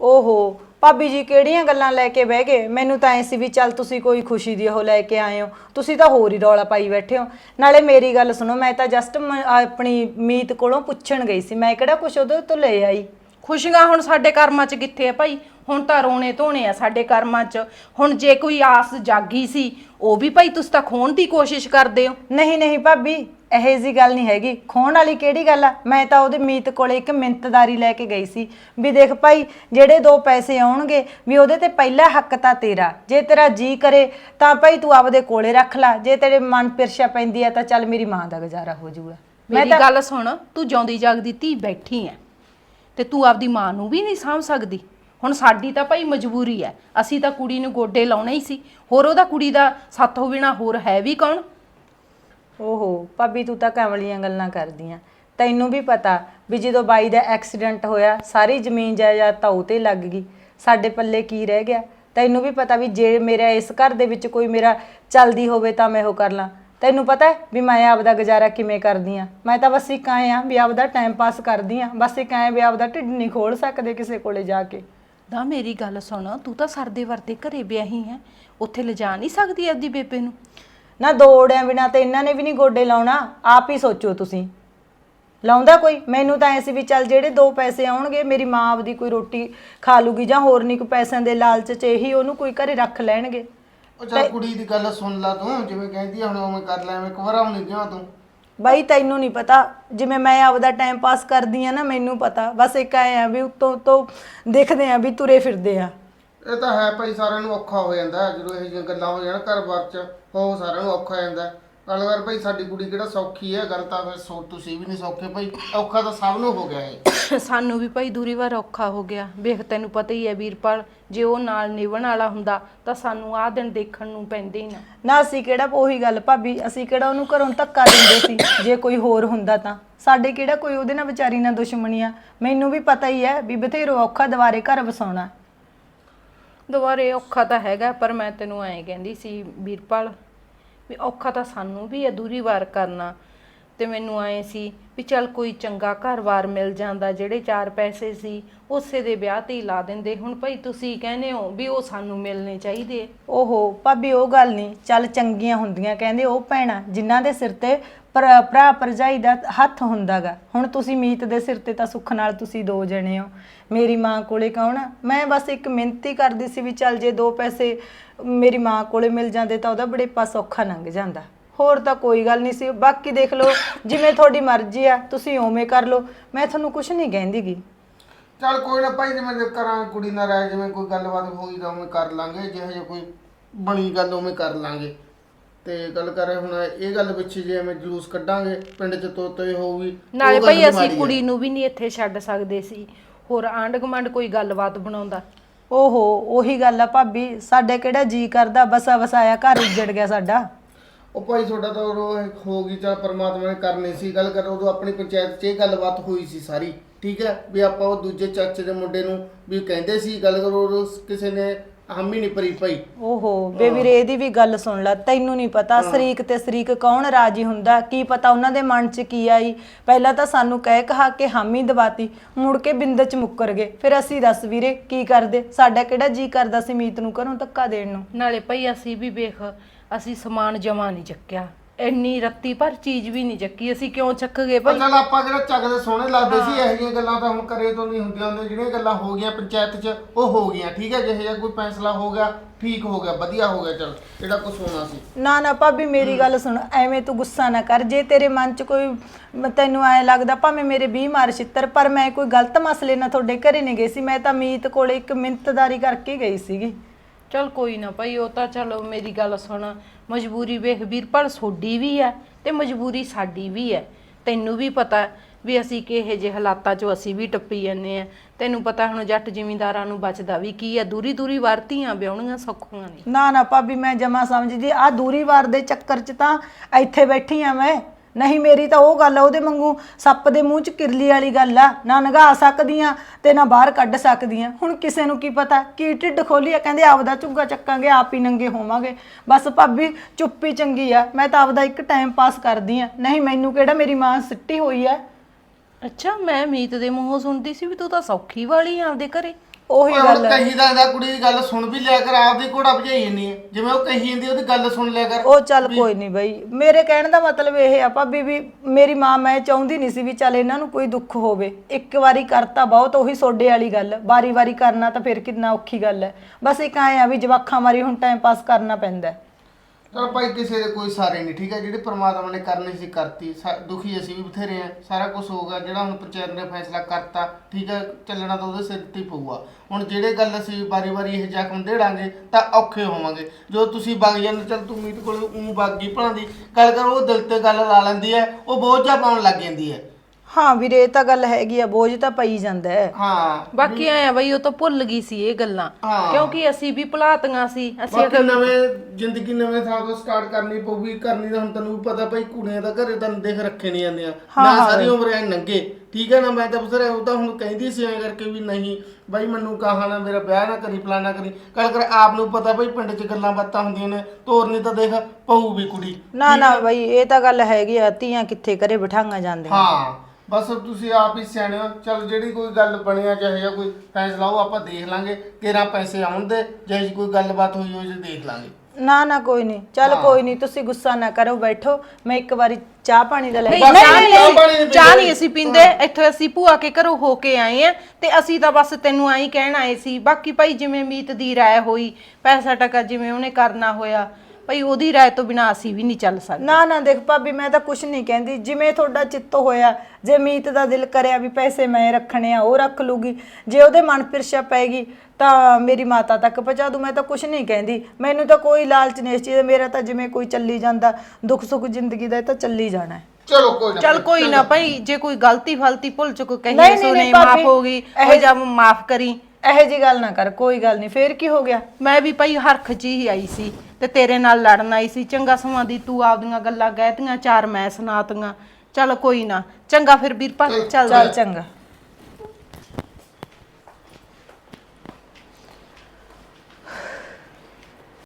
ਓਹੋ ਭਾਬੀ ਜੀ ਕਿਹੜੀਆਂ ਗੱਲਾਂ ਲੈ ਕੇ ਬਹਿ ਗਏ? ਮੈਨੂੰ ਤਾਂ ਐ ਸੀ ਵੀ ਚੱਲ ਤੁਸੀਂ ਕੋਈ ਖੁਸ਼ੀ ਦੀ ਉਹ ਲੈ ਕੇ ਆਏ ਹੋ। ਤੁਸੀਂ ਤਾਂ ਹੋਰ ਹੀ ਰੌਲਾ ਪਾਈ ਬੈਠੇ ਹੋ। ਨਾਲੇ ਮੇਰੀ ਗੱਲ ਸੁਣੋ ਮੈਂ ਤਾਂ ਜਸਟ ਆਪਣੀ ਮੀਤ ਕੋਲੋਂ ਪੁੱਛਣ ਗਈ ਸੀ। ਮੈਂ ਕਿਹੜਾ ਕੁਛ ਉਹਦੇ ਤੋਂ ਲੈ ਆਈ? ਖੁਸ਼ੀਆਂ ਹੁਣ ਸਾਡੇ ਕਰਮਾਂ 'ਚ ਕਿੱਥੇ ਆ ਭਾਈ? ਹੁਣ ਤਾਂ ਰੋਣੇ ਧੋਣੇ ਆ ਸਾਡੇ ਕਰਮਾਂ 'ਚ। ਹੁਣ ਜੇ ਕੋਈ ਆਸ ਜਾਗੀ ਸੀ ਉਹ ਵੀ ਭਾਈ ਤੁਸੀਂ ਤਾਂ ਖੋਣ ਦੀ ਕੋਸ਼ਿਸ਼ ਕਰਦੇ ਹੋ। ਨਹੀਂ ਨਹੀਂ ਭਾਬੀ ਇਹੋ ਜੀ ਗੱਲ ਨਹੀਂ ਹੈਗੀ। ਖੋਣ ਵਾਲੀ ਕਿਹੜੀ ਗੱਲ ਆ? ਮੈਂ ਤਾਂ ਉਹਦੇ ਮੀਤ ਕੋਲੇ ਇੱਕ ਮਿੰਤਦਾਰੀ ਲੈ ਕੇ ਗਈ ਸੀ ਵੀ ਦੇਖ ਭਾਈ ਜਿਹੜੇ ਦੋ ਪੈਸੇ ਆਉਣਗੇ ਵੀ ਉਹਦੇ ਤੇ ਪਹਿਲਾ ਹੱਕ ਤਾਂ ਤੇਰਾ। ਜੇ ਤੇਰਾ ਜੀ ਕਰੇ ਤਾਂ ਭਾਈ ਤੂੰ ਆਪਦੇ ਕੋਲੇ ਰੱਖ ਲੈ। ਜੇ ਤੇਰੇ ਮਨ ਪਿਰਸ਼ਾ ਪੈਂਦੀ ਆ ਤਾਂ ਚੱਲ ਮੇਰੀ ਮਾਂ ਦਾ ਗੁਜ਼ਾਰਾ ਹੋ ਜਾਊਗਾ ਮੈਂ ਮੇਰੀ ਗੱਲ ਸੁਣ ਤੂੰ ਜਿਉਂਦੀ ਜਾਗਦੀ ਧੀ ਬੈਠੀ ਐ ਤੇ ਤੂੰ ਆਪਦੀ ਮਾਂ ਨੂੰ ਵੀ ਨਹੀਂ ਸਾਂਭ ਸਕਦੀ। ਹੁਣ ਸਾਡੀ ਤਾਂ ਭਾਈ ਮਜਬੂਰੀ ਐ। ਅਸੀਂ ਤਾਂ ਕੁੜੀ ਨੂੰ ਗੋਡੇ ਲਾਉਣੇ ਹੀ ਸੀ। ਹੋਰ ਉਹਦਾ ਕੁੜੀ ਦਾ ਸਾਥੋਂ ਬਿਨਾ ਹੋਰ ਹੈ ਵੀ ਕੌਣ? ਓਹੋ, ਭਾਬੀ ਤੂੰ ਤਾਂ ਕਮਲੀਆਂ ਗੱਲਾਂ ਕਰਦੀਆਂ। ਤੈਨੂੰ ਵੀ ਪਤਾ ਵੀ ਜਦੋਂ ਬਾਈ ਦਾ ਐਕਸੀਡੈਂਟ ਹੋਇਆ, ਸਾਰੀ ਜ਼ਮੀਨ ਜਾਇਦਾਦ ਤਾਂ ਉਹ ਤੇ ਲੱਗ ਗਈ। ਸਾਡੇ ਪੱਲੇ ਕੀ ਰਹਿ ਗਿਆ? ਤੈਨੂੰ ਵੀ ਪਤਾ ਵੀ ਜੇ ਮੇਰਾ ਇਸ ਘਰ ਦੇ ਵਿੱਚ ਕੋਈ ਮੇਰਾ ਚੱਲਦੀ ਹੋਵੇ ਤਾਂ ਮੈਂ ਉਹ ਕਰ ਲਾਂ। ਤੈਨੂੰ ਪਤਾ ਹੈ ਵੀ ਮੈਂ ਆਪਦਾ ਗੁਜ਼ਾਰਾ ਕਿਵੇਂ ਕਰਦੀ ਆ? ਮੈਂ ਤਾਂ ਬਸ ਇੱਕ ਆਏ ਆ ਵੀ ਆਪਦਾ ਟਾਈਮ ਪਾਸ ਕਰਦੀ ਆ। ਬਸ ਇੱਕ ਆਏ ਵੀ ਆਪਦਾ ਢਿੱਡ ਨਹੀਂ ਖੋਲ ਸਕਦੇ ਕਿਸੇ ਕੋਲੇ ਜਾ ਕੇ। ਦਾ ਮੇਰੀ ਗੱਲ ਸੁਣ, ਤੂੰ ਤਾਂ ਸਰਦੇ ਵਰਦੇ ਘਰੇ ਵਿਆਹੀ ਹੈ। ਉੱਥੇ ਲਿਜਾ ਨਹੀਂ ਸਕਦੀ ਆਪਦੀ ਬੇਬੇ ਨੂੰ। ਨਾ ਦੌੜਿਆਂ ਬਿਨਾ ਤੇ ਇਹਨਾਂ ਨੇ ਵੀ ਨਹੀਂ ਗੋਡੇ ਲਾਉਣਾ ਆਪ ਹੀ ਸੋਚੋ ਤੁਸੀਂ। ਲਾਉਂਦਾ ਕੋਈ? ਮੈਨੂੰ ਤਾਂ ਐ ਸੀ ਵੀ ਚੱਲ ਜਿਹੜੇ ਦੋ ਪੈਸੇ ਆਉਣਗੇ ਮੇਰੀ ਮਾਂ ਆਪਦੀ ਕੋਈ ਰੋਟੀ ਖਾ ਲੂਗੀ ਜਾਂ ਹੋਰ ਨਹੀਂ ਕੋਈ ਪੈਸਿਆਂ ਦੇ ਲਾਲਚ 'ਚ ਇਹੀ ਉਹਨੂੰ ਕੋਈ ਘਰੇ ਰੱਖ ਲੈਣਗੇ। ਉਹ ਚੱਲ ਕੁੜੀ ਦੀ ਗੱਲ ਸੁਣ ਲਾ ਤੂੰ ਜਿਵੇਂ ਕਹਿੰਦੀ ਆ ਹੁਣ ਉਵੇਂ ਕਰ ਲੈ ਐਵੇਂ ਘਬਰਾਉਣੀ ਕਿਉਂ ਤੂੰ। ਬਾਈ ਤੈਨੂੰ ਨਹੀਂ ਪਤਾ ਜਿਵੇਂ ਮੈਂ ਆਪਦਾ ਟਾਈਮ ਪਾਸ ਕਰਦੀ ਆ ਨਾ ਮੈਨੂੰ ਪਤਾ। ਬਸ ਇੱਕ ਐ ਆ ਵੀ ਉਤੋਂ ਤੋਂ ਦੇਖਦੇ ਆ ਵੀ ਤੁਰੇ ਫਿਰਦੇ ਆ। ਇਹ ਤਾਂ ਹੈ ਭਾਈ ਸਾਰਿਆਂ ਨੂੰ ਔਖਾ ਹੋ ਜਾਂਦਾ ਹੈ। ਜਦੋਂ ਇਹ ਜਿਹੀਆਂ ਗੱਲਾਂ ਹੋ ਜਾਣ ਘਰ-ਬਾਰ 'ਚ ਉਹ ਸਾਰਿਆਂ ਨੂੰ ਔਖਾ ਹੋ ਜਾਂਦਾ ਹੈ। ਗੱਲ ਕਰ ਭਾਈ ਸਾਡੀ ਕੁੜੀ ਕਿਹੜਾ ਸੌਖੀ ਹੈ? ਗੱਲ ਤਾਂ ਫਿਰ ਸੋ ਤੁਸੀਂ ਵੀ ਨਹੀਂ ਸੌਖੇ ਭਾਈ। ਔਖਾ ਤਾਂ ਸਭ ਨੂੰ ਹੋ ਗਿਆ ਹੈ ਸਾਨੂੰ ਵੀ ਭਾਈ ਦੂਰੀ ਵਾਰ ਔਖਾ ਹੋ ਗਿਆ। ਵੇਖ ਤੈਨੂੰ ਪਤਾ ਹੀ ਹੈ ਵੀਰਪਾਲ ਜੇ ਉਹ ਨਾਲ ਨਿਭਣ ਵਾਲਾ ਹੁੰਦਾ ਤਾਂ ਸਾਨੂੰ ਆਹ ਦਿਨ ਦੇਖਣ ਨੂੰ ਪੈਂਦੇ ਹੀ ਨਾ। ਨਾ ਅਸੀਂ ਕਿਹੜਾ ਉਹੀ ਗੱਲ ਭਾਬੀ ਅਸੀਂ ਕਿਹੜਾ ਉਹਨੂੰ ਘਰੋਂ ਧੱਕਾ ਦਿੰਦੇ ਸੀ ਜੇ ਕੋਈ ਹੋਰ ਹੁੰਦਾ ਤਾਂ। ਸਾਡੇ ਕਿਹੜਾ ਕੋਈ ਉਹਦੇ ਨਾਲ ਵਿਚਾਰੀ ਨਾਲ ਦੁਸ਼ਮਣੀ ਆ? ਮੈਨੂੰ ਵੀ ਪਤਾ ਹੀ ਹੈ ਵੀ ਬਥੇਰੋ ਔਖਾ ਦੁਬਾਰੇ ਘਰ ਵਸਾਉਣਾ। ਦੁਬਾਰੇ ਔਖਾ ਤਾਂ ਹੈਗਾ, ਪਰ ਮੈਂ ਤੈਨੂੰ ਐਂ ਕਹਿੰਦੀ ਸੀ ਵੀਰਪਾਲ ਵੀ ਔਖਾ ਤਾਂ ਸਾਨੂੰ ਵੀ ਹੈ ਦੂਰੀ ਵਾਰ ਕਰਨਾ। ਤੇ ਮੈਨੂੰ ਐਂ ਸੀ ਵੀ ਚੱਲ ਕੋਈ ਚੰਗਾ ਘਰ-ਬਾਰ ਮਿਲ ਜਾਂਦਾ, ਜਿਹੜੇ ਚਾਰ ਪੈਸੇ ਸੀ, ਉਸੇ ਦੇ ਵਿਆਹ ਤੇ ਹੀ ਲਾ ਦਿੰਦੇ। ਹੁਣ ਭਾਈ ਤੁਸੀਂ ਕਹਿੰਦੇ ਹੋ ਵੀ ਉਹ ਸਾਨੂੰ ਮਿਲਣੇ ਚਾਹੀਦੇ। ਓਹੋ, ਭਾਬੀ ਉਹ ਗੱਲ ਨਹੀਂ, ਚੱਲ ਚੰਗੀਆਂ ਹੁੰਦੀਆਂ ਕਹਿੰਦੇ ਉਹ ਭੈਣਾਂ, ਜਿਨ੍ਹਾਂ ਦੇ ਸਿਰ ਤੇ ਭਰਾ ਭਰਾ ਭਰਜਾਈ ਦਾ ਹੱਥ ਹੁੰਦਾਗਾ। ਹੁਣ ਤੁਸੀਂ ਮੀਤ ਦੇ ਸਿਰ ਤੇ ਤਾਂ ਸੁੱਖ ਨਾਲ ਤੁਸੀਂ ਦੋ ਜਣੇ ਹੋ। ਮੇਰੀ ਮਾਂ ਕੋਲੇ ਕੌਣ ਆ? ਮੈਂ ਬਸ ਇੱਕ ਮਿਹਨਤੀ ਕਰਦੀ ਸੀ ਵੀ ਚੱਲ ਜੇ ਦੋ ਪੈਸੇ ਮੇਰੀ ਮਾਂ ਕੋਲੇ ਮਿਲ ਜਾਂਦੇ ਤਾਂ ਉਹਦਾ ਬੜੇਪਾ ਸੌਖਾ ਲੰਘ ਜਾਂਦਾ। ਹੋਰ ਤਾਂ ਕੋਈ ਗੱਲ ਨਹੀਂ ਸੀ। ਬਾਕੀ ਦੇਖ ਲਓ ਜਿਵੇਂ ਤੁਹਾਡੀ ਮਰਜ਼ੀ ਆ ਤੁਸੀਂ ਉਵੇਂ ਕਰ ਲਓ। ਮੈਂ ਤੁਹਾਨੂੰ ਕੁਝ ਨਹੀਂ ਕਹਿੰਦੀਗੀ ਚੱਲ ਕੋਈ ਨਾ ਭਾਈ ਜਿਵੇਂ ਕਰਾਂ ਕੁੜੀ ਨਾਲ ਰਾਏ ਜਿਵੇਂ ਕੋਈ ਗੱਲਬਾਤ ਹੋਈ ਤਾਂ ਉਵੇਂ ਕਰ ਲਾਂਗੇ ਜਿਹੋ ਜਿਹਾ ਕੋਈ ਬਣੀ ਗੱਲ ਉਵੇਂ ਕਰ ਲਾਂਗੇ। ਤੇ ਗੱਲ ਕਰ ਹੁਣ ਇਹ ਗੱਲ ਪਿੱਛੇ ਜੇ ਐਵੇਂ ਜਲੂਸ ਕੱਢਾਂਗੇ ਪਿੰਡ 'ਚ ਤੋਤੇ ਹੋਊਗੀ ਨਾਲੇ ਉਹ ਗੱਲ ਭਾਈ ਅਸੀਂ ਹੈ। ਕੁੜੀ ਨੂੰ ਵੀ ਨਹੀਂ ਇੱਥੇ ਛੱਡ ਸਕਦੇ ਸੀ। ਹੋਰ ਆਂਢ ਗੁਆਂਢ ਕੋਈ ਗੱਲਬਾਤ ਬਣਾਉਂਦਾ। ਓਹੋ ਉਹੀ ਗੱਲ ਆ ਭਾਬੀ ਸਾਡੇ ਕਿਹੜਾ ਜੀ ਕਰਦਾ ਬਸਾ ਵਸਾਇਆ ਘਰ ਉੱਜੜ ਗਿਆ ਸਾਡਾ। ਉਹ ਭਾਈ ਤੁਹਾਡਾ ਤਾਂ ਉਦੋਂ ਇਹ ਹੋ ਗਈ ਚਾ ਪਰਮਾਤਮਾ ਨੇ ਕਰਨੀ ਸੀ ਗੱਲ ਕਰ ਉਦੋਂ ਆਪਣੀ ਪੰਚਾਇਤ 'ਚ ਇਹ ਗੱਲਬਾਤ ਹੋਈ ਸੀ ਸਾਰੀ ਠੀਕ ਹੈ? ਵੀ ਆਪਾਂ ਉਹ ਦੂਜੇ ਚਾਚੇ ਦੇ ਮੁੰਡੇ ਨੂੰ ਵੀ ਕਹਿੰਦੇ ਸੀ ਗੱਲ ਕਰੋ ਉਦੋਂ ਕਿਸੇ ਨੇ ਹਾਮੀ ਨਹੀਂ ਭਰੀ ਭਾਈ। ਓਹੋ ਬੇਬੀਰੇ ਇਹਦੀ ਵੀ ਗੱਲ ਸੁਣ ਲੈ ਤੈਨੂੰ ਨਹੀਂ ਪਤਾ ਸ਼ਰੀਕ ਤੇ ਸ਼ਰੀਕ ਕੌਣ ਰਾਜੀ ਹੁੰਦਾ ਕੀ ਪਤਾ ਉਹਨਾਂ ਦੇ ਮਨ 'ਚ ਕੀ ਆਈ। ਪਹਿਲਾਂ ਤਾਂ ਸਾਨੂੰ ਕਹਿ ਕਹਾ ਕੇ ਹਾਮੀ ਦਵਾਤੀ ਮੁੜ ਕੇ ਬਿੰਦ 'ਚ ਮੁੱਕਰ ਗਏ। ਫਿਰ ਅਸੀਂ ਦੱਸ ਵੀਰੇ ਕੀ ਕਰਦੇ? ਸਾਡਾ ਕਿਹੜਾ ਜੀ ਕਰਦਾ ਸੀ ਮੀਤ ਨੂੰ ਘਰੋਂ ਧੱਕਾ ਦੇਣ ਨੂੰ? ਨਾਲੇ ਭਾਈ ਅਸੀਂ ਵੀ ਵੇਖ ਅਸੀਂ ਸਮਾਨ ਜਮਾ ਨਹੀਂ ਚੱਕਿਆ। ਇੰਨੀ ਰੱਤੀ ਪਰ ਚੀਜ਼ ਵੀ ਨਹੀਂ ਚੱਕੀ। ਅਸੀਂ ਕਿਉਂ ਚੱਕ ਗਏ ਪਰ ਭਾਈ? ਚੱਲ ਆਪਾਂ ਜਿਹੜਾ ਚੱਕਦੇ ਸੋਹਣੇ ਲੱਗਦੇ ਸੀ ਇਹੋ ਜਿਹੀਆਂ ਗੱਲਾਂ ਤਾਂ ਹੁਣ ਕਰੇ ਤੋਂ ਨਹੀਂ ਹੁੰਦੀਆਂ। ਹੁੰਦੀਆਂ ਜਿਹੜੀਆਂ ਗੱਲਾਂ ਹੋ ਗਈਆਂ ਪੰਚਾਇਤ 'ਚ ਉਹ ਹੋ ਗਈਆਂ। ਠੀਕ ਹੈ ਜਿਹੇ ਜਿਹਾ ਕੋਈ ਫੈਸਲਾ ਹੋ ਗਿਆ ਠੀਕ ਹੋ ਗਿਆ ਵਧੀਆ ਹੋ ਗਿਆ ਚੱਲ ਜਿਹੜਾ ਕੁਝ ਹੋਣਾ ਸੀ। ਨਾ ਨਾ ਭਾਬੀ ਮੇਰੀ ਗੱਲ ਸੁਣ ਐਵੇਂ ਤੂੰ ਗੁੱਸਾ ਨਾ ਕਰ। ਜੇ ਤੇਰੇ ਮਨ 'ਚ ਕੋਈ ਮ- ਤੈਨੂੰ ਐ ਲੱਗਦਾ ਭਾਵੇਂ ਮੇਰੇ 20 ਮਾਰ ਛਿੱਤਰ ਪਰ ਮੈਂ ਕੋਈ ਗਲਤ ਮਸਲੇ ਨਾਲ ਤੁਹਾਡੇ ਘਰੇ ਨਹੀਂ ਗਈ ਸੀ। ਮੈਂ ਤਾਂ ਮੀਤ ਕੋਲੇ ਇੱਕ ਮਿੰਤਦਾਰੀ ਕਰਕੇ ਗਈ ਸੀਗੀ। ਚਲ ਕੋਈ ਨਾ ਭਾਈ, ਉਹ ਤਾਂ ਚਲੋ ਮੇਰੀ ਗੱਲ ਸੁਣ। ਮਜਬੂਰੀ ਵੇਖ ਵੀਰਪਾਲ ਸੋਡੀ ਵੀ ਹੈ ਤੇ ਮਜਬੂਰੀ ਸਾਡੀ ਵੀ ਹੈ ਤੈਨੂੰ ਵੀ ਪਤਾ ਵੀ ਅਸੀਂ ਕਿਹੇ ਜਿਹੇ ਹਾਲਾਤਾਂ 'ਚੋਂ ਅਸੀਂ ਵੀ ਟੱਪੀ ਜਾਂਦੇ ਆ। ਤੈਨੂੰ ਪਤਾ ਹੁਣ ਜੱਟ ਜ਼ਿਮੀਂਦਾਰਾਂ ਨੂੰ ਬਚਦਾ ਵੀ ਕੀ ਆ ਦੂਰੀ ਦੂਰੀ ਵਰਤੀਆਂ ਵਿਆਹਣੀਆਂ ਸੌਖੀਆਂ ਨਹੀਂ ਨਾ ਨਾ ਭਾਬੀ, ਮੈਂ ਜਮਾ ਸਮਝਦੀ ਆ। ਦੂਰੀ ਵਾਰ ਦੇ ਚੱਕਰ 'ਚ ਤਾਂ ਇੱਥੇ ਬੈਠੀ ਆ ਮੈਂ। ਨਹੀਂ ਮੇਰੀ ਤਾਂ ਉਹ ਗੱਲ ਆ, ਉਹਦੇ ਵਾਂਗੂ ਸੱਪ ਦੇ ਮੂੰਹ 'ਚ ਕਿਰਲੀ ਵਾਲੀ ਗੱਲ ਆ। ਨਾ ਨਗਾ ਸਕਦੀ ਆ ਤੇ ਨਾ ਬਾਹਰ ਕੱਢ ਸਕਦੀ ਆ ਹੁਣ ਕਿਸੇ ਨੂੰ ਕੀ ਪਤਾ? ਕੀ ਢਿੱਡ ਖੋਲੀ ਆ? ਕਹਿੰਦੇ ਆਪਦਾ ਝੁੱਗਾ ਚੱਕਾਂਗੇ, ਆਪ ਹੀ ਨੰਗੇ ਹੋਵਾਂਗੇ। ਬਸ ਭਾਬੀ, ਚੁੱਪੀ ਚੰਗੀ ਆ। ਮੈਂ ਤਾਂ ਆਪਦਾ ਇੱਕ ਟਾਈਮ ਪਾਸ ਕਰਦੀ ਆ। ਨਹੀਂ, ਮੈਨੂੰ ਕਿਹੜਾ ਮੇਰੀ ਮਾਂ ਸਿੱਟੀ ਹੋਈ ਆ? ਅੱਛਾ, ਮੈਂ ਮੀਤ ਦੇ ਮੂੰਹੋਂ ਸੁਣਦੀ ਸੀ ਵੀ ਤੂੰ ਤਾਂ ਸੌਖੀ ਵਾਲੀ ਆ ਆਪਦੇ ਘਰੇ। ਉਹੀ ਗੱਲ ਆ। ਕਹੀ ਦਾ ਇਹਦਾ ਕੁੜੀ ਦੀ ਗੱਲ ਸੁਣ ਵੀ ਲਿਆ ਕਰ ਆਪਦੀ ਘੋੜਾ ਭਜਾਈ ਜਾਂਦੀ ਹੈ। ਜਿਵੇਂ ਉਹ ਕਹੀ ਜਾਂਦੀ ਉਹਦੀ ਗੱਲ ਸੁਣ ਲਿਆ ਕਰ। ਉਹ ਚੱਲ ਕੋਈ ਨਹੀਂ ਬਈ। ਮੇਰੇ ਕਹਿਣ ਦਾ ਮਤਲਬ ਇਹ ਆ ਭਾਬੀ ਵੀ ਮੇਰੀ ਮਾਂ ਮੈਂ ਚਾਹੁੰਦੀ ਨਹੀਂ ਸੀ ਵੀ ਚੱਲ ਇਹਨਾਂ ਨੂੰ ਕੋਈ ਦੁੱਖ ਹੋਵੇ। ਇੱਕ ਵਾਰੀ ਕਰਤਾ ਬਹੁਤ ਉਹੀ ਸੋਡੇ ਵਾਲੀ ਗੱਲ। ਵਾਰੀ ਵਾਰੀ ਕਰਨਾ ਤਾਂ ਫਿਰ ਕਿੰਨਾ ਔਖੀ ਗੱਲ ਹੈ। ਬਸ ਇੱਕ ਐਂ ਆ ਵੀ ਜਵਾਖਾਂ ਮਾਰੀ ਹੁਣ ਟਾਈਮ ਪਾਸ ਕਰਨਾ ਪੈਂਦਾ ਹੈ। ਚਲ ਭਾਈ ਕਿਸੇ ਦੇ ਕੋਈ ਸਾਰੇ ਨਹੀਂ, ਠੀਕ ਹੈ, ਜਿਹੜੀ ਪ੍ਰਮਾਤਮਾ ਨੇ ਕਰਨੀ ਸੀ ਕਰਤੀ, ਸਾ- ਦੁਖੀ ਅਸੀਂ ਵੀ ਬਥੇਰੇ ਆ ਸਾਰਾ ਕੁਝ ਹੋਊਗਾ ਜਿਹੜਾ ਹੁਣ ਪੰਚਾਇਤ ਨੇ ਫੈਸਲਾ ਕਰਤਾ, ਠੀਕ ਹੈ, ਚੱਲਣਾ ਤਾਂ ਉਹਦੇ ਸਿਰ ਤੇ ਹੀ ਪਊਗਾ। ਹੁਣ ਜਿਹੜੇ ਗੱਲ ਅਸੀਂ ਵਾਰੀ-ਵਾਰੀ ਇਹ ਜ਼ਖਮ ਦੇੜਾਂਗੇ, ਤਾਂ ਔਖੇ ਹੋਵਾਂਗੇ। ਜੋ ਤੁਸੀਂ ਵਗ ਜਾਂਦੇ, ਚੱਲ ਤੂੰ ਮੀਤ ਕੋਲ ਉਂ ਵਗ ਗਈ ਭਲਾਂ ਦੀ, ਗੱਲ ਕਰ, ਉਹ ਦਿਲ ਤੇ ਗੱਲ ਲਾ ਲੈਂਦੀ ਹੈ, ਉਹ ਬੋਝ ਜਾ ਪਾਉਣ ਲੱਗ ਜਾਂਦੀ ਹੈ। ਹਾਂ ਵੀਰੇ ਇਹ ਤਾਂ ਗੱਲ ਹੈਗੀ ਆ ਬੋਝ ਤਾਂ ਪਈ ਜਾਂਦਾ ਹੈ। ਹਾਂ ਬਾਕੀ ਆਇਆ ਬਈ ਉਹ ਤਾਂ ਭੁੱਲ ਗਈ ਸੀ ਇਹ ਗੱਲਾਂ। ਹਾਂ। ਕਿਉਂਕਿ ਅਸੀਂ ਵੀ ਭੁਲਾਤੀਆਂ ਸੀ ਅਸੀਂ ਬਾਕੀ ਨਵੇਂ ਜ਼ਿੰਦਗੀ ਨਵੇਂ ਥਾਂ ਤੋਂ ਸਟਾਰਟ ਕਰਨੀ ਪਊਗੀ ਕਰਨੀ ਤਾਂ ਹੁਣ ਤੈਨੂੰ ਵੀ ਪਤਾ ਭਾਈ ਕੁੜੀਆਂ ਦਾ ਘਰੇ ਤਾਂ ਦੇਖ ਰੱਖੇ ਨਹੀਂ ਜਾਂਦੀਆਂ। ਨਾ ਸਾਰੀ ਉਮਰ ਐ ਨੰਗੇ। ਠੀਕ ਹੈ ਨਾ ਮੈਂ ਤਾਂ ਬਸਰ ਉਹ ਤਾਂ ਹੁਣ ਕਹਿੰਦੀ ਸੀ ਐਂ ਕਰਕੇ ਵੀ ਨਹੀਂ। ਬਾਈ ਮੈਨੂੰ ਕਹਾ ਨਾ ਮੇਰਾ ਵਿਆਹ ਨਾ ਕਰੀ ਫਲਾਣਾ ਕਰੀ। ਕੱਲ ਕਰ ਆਪ ਨੂੰ ਪਤਾ ਬਈ ਪਿੰਡ 'ਚ ਗੱਲਾਂ ਬਾਤਾਂ ਹੁੰਦੀਆਂ ਨੇ ਤੋਰਨੀ ਤਾਂ ਦੇਖ ਪਊ ਵੀ ਕੁੜੀ। ਨਾ ਨਾ ਬਈ ਇਹ ਤਾਂ ਗੱਲ ਹੈਗੀ ਆ ਧੀਆਂ ਕਿੱਥੇ ਕਰੇ ਬਿਠਾਈਆਂ ਜਾਂਦੀਆਂ। ਹਾਂ ਬਸ ਤੁਸੀਂ ਆਪ ਹੀ ਸਿਆਣੇ ਹੋ। ਚਲ ਜਿਹੜੀ ਕੋਈ ਗੱਲ ਬਣਿਆ ਚਾਹੇ ਜਾਂ ਕੋਈ ਫੈਸਲਾ ਉਹ ਆਪਾਂ ਦੇਖ ਲਾਂਗੇ ਕਿਹੜਾ ਪੈਸੇ ਆਉਣ ਦੇ ਜੇ ਕੋਈ ਗੱਲਬਾਤ ਹੋਈ ਹੋ ਜੇ ਦੇਖ ਲਾਂਗੇ। ਨਾ ਨਾ ਕੋਈ ਨਹੀਂ। ਚੱਲ ਕੋਈ ਨਹੀਂ ਤੁਸੀਂ ਗੁੱਸਾ ਨਾ ਕਰੋ ਬੈਠੋ। ਮੈਂ ਇੱਕ ਵਾਰੀ ਚਾਹ ਪਾਣੀ ਦਾ ਲੈ ਨਹੀਂ ਚਾਹ ਨਹੀਂ, ਨਹੀਂ ਚਾਹ ਪਾਣੀ ਨਹੀਂ ਅਸੀਂ- ਚਾਹ ਪੀਂਦੇ। ਨਹੀਂ ਅਸੀਂ ਪੀਂਦੇ। ਇੱਥੇ ਅਸੀਂ ਭੂਆ ਕੇ ਘਰੋਂ ਹੋ ਕੇ ਆਏ ਆ ਤੇ ਅਸੀਂ ਤਾਂ ਬਸ ਤੈਨੂੰ ਆਈ ਕਹਿਣ ਆਏ ਸੀ ਬਾਕੀ ਭਾਈ ਜਿਵੇਂ ਮੀਤ ਦੀ ਰਾਏ ਹੋਈ ਪੈਸਾ ਟਕਾ ਜਿਵੇਂ ਉਹਨੇ ਕਰਨਾ ਹੋਇਆ ਭਾਈ ਉਹਦੀ ਰਾਏ ਤੋਂ ਬਿਨਾ ਅਸੀਂ ਵੀ ਨਹੀਂ ਚੱਲ ਸਕਦੇ। ਨਾ ਨਾ ਦੇਖ ਭਾਬੀ ਮੈਂ ਤਾਂ ਕੁਝ ਨਹੀਂ ਕਹਿੰਦੀ। ਜਿਵੇਂ ਤੁਹਾਡਾ ਚਿੱਤ ਹੋਇਆ ਜੇ ਮੀਤ ਦਾ ਦਿਲ ਕਰਿਆ ਵੀ ਪੈਸੇ ਮੈਂ ਰੱਖਣੇ ਆ ਉਹ ਰੱਖ ਲੂਗੀ। ਜੇ ਉਹਦੇ ਮਨ ਪਿਰਸ਼ਾ ਪੈਗੀ ਤਾਂ ਮੇਰੀ ਮਾਤਾ ਤੱਕ ਪਹੁੰਚਾ ਦੂ ਮੈਂ ਤਾਂ ਕੁਝ ਨਹੀਂ ਕਹਿੰਦੀ। ਮੈਨੂੰ ਤਾਂ ਕੋਈ ਲਾਲਚ ਨਹੀਂ ਇਸ ਚੀਜ਼ ਦਾ। ਮੇਰਾ ਤਾਂ ਜਿਵੇਂ ਕੋਈ ਚੱਲੀ ਜਾਂਦਾ ਦੁੱਖ ਸੁੱਖ ਜ਼ਿੰਦਗੀ ਦਾ ਇਹ ਤਾਂ ਚੱਲੀ ਜਾਣਾ ਹੈ। ਚਲੋ ਕੋਈ ਨਾ ਚੱਲ ਕੋਈ ਨਾ ਭਾਈ ਜੇ ਕੋਈ ਗਲਤੀ ਫਲਤੀ ਭੁੱਲ ਚੁੱਕ ਕਹੀ ਨਹੀਂ, ਸੋਨੇ ਨਹੀਂ, ਮਾਫ ਭਾਬੀ, ਹੋ ਗਈ ਉਹ ਇਹ- ਜਾਂ ਮਾਫ ਕਰੀ। ਇਹੋ ਜੀ ਗੱਲ ਨਾ ਕਰ ਕੋਈ ਗੱਲ ਨਹੀਂ ਫੇਰ ਕੀ ਹੋ ਗਿਆ? ਮੈਂ ਵੀ ਭਾਈ ਹਰਖ ਚ ਹੀ ਆਈ ਸੀ ਤੇ ਤੇਰੇ ਨਾਲ ਲੜਨ ਆਈ ਸੀ। ਚੰਗਾ ਸਮਾਂ ਦੀ ਤੂੰ ਆਪਦੀਆਂ ਗੱਲਾਂ ਕਹਿਤੀਆਂ ਚਾਰ ਮੈਂ ਸੁਣਾਤੀਆਂ। ਚੱਲ ਕੋਈ ਨਾ ਚੰਗਾ ਫਿਰ ਵੀਰਪਾ ਚੱਲ ਚੱਲ ਚੰਗਾ।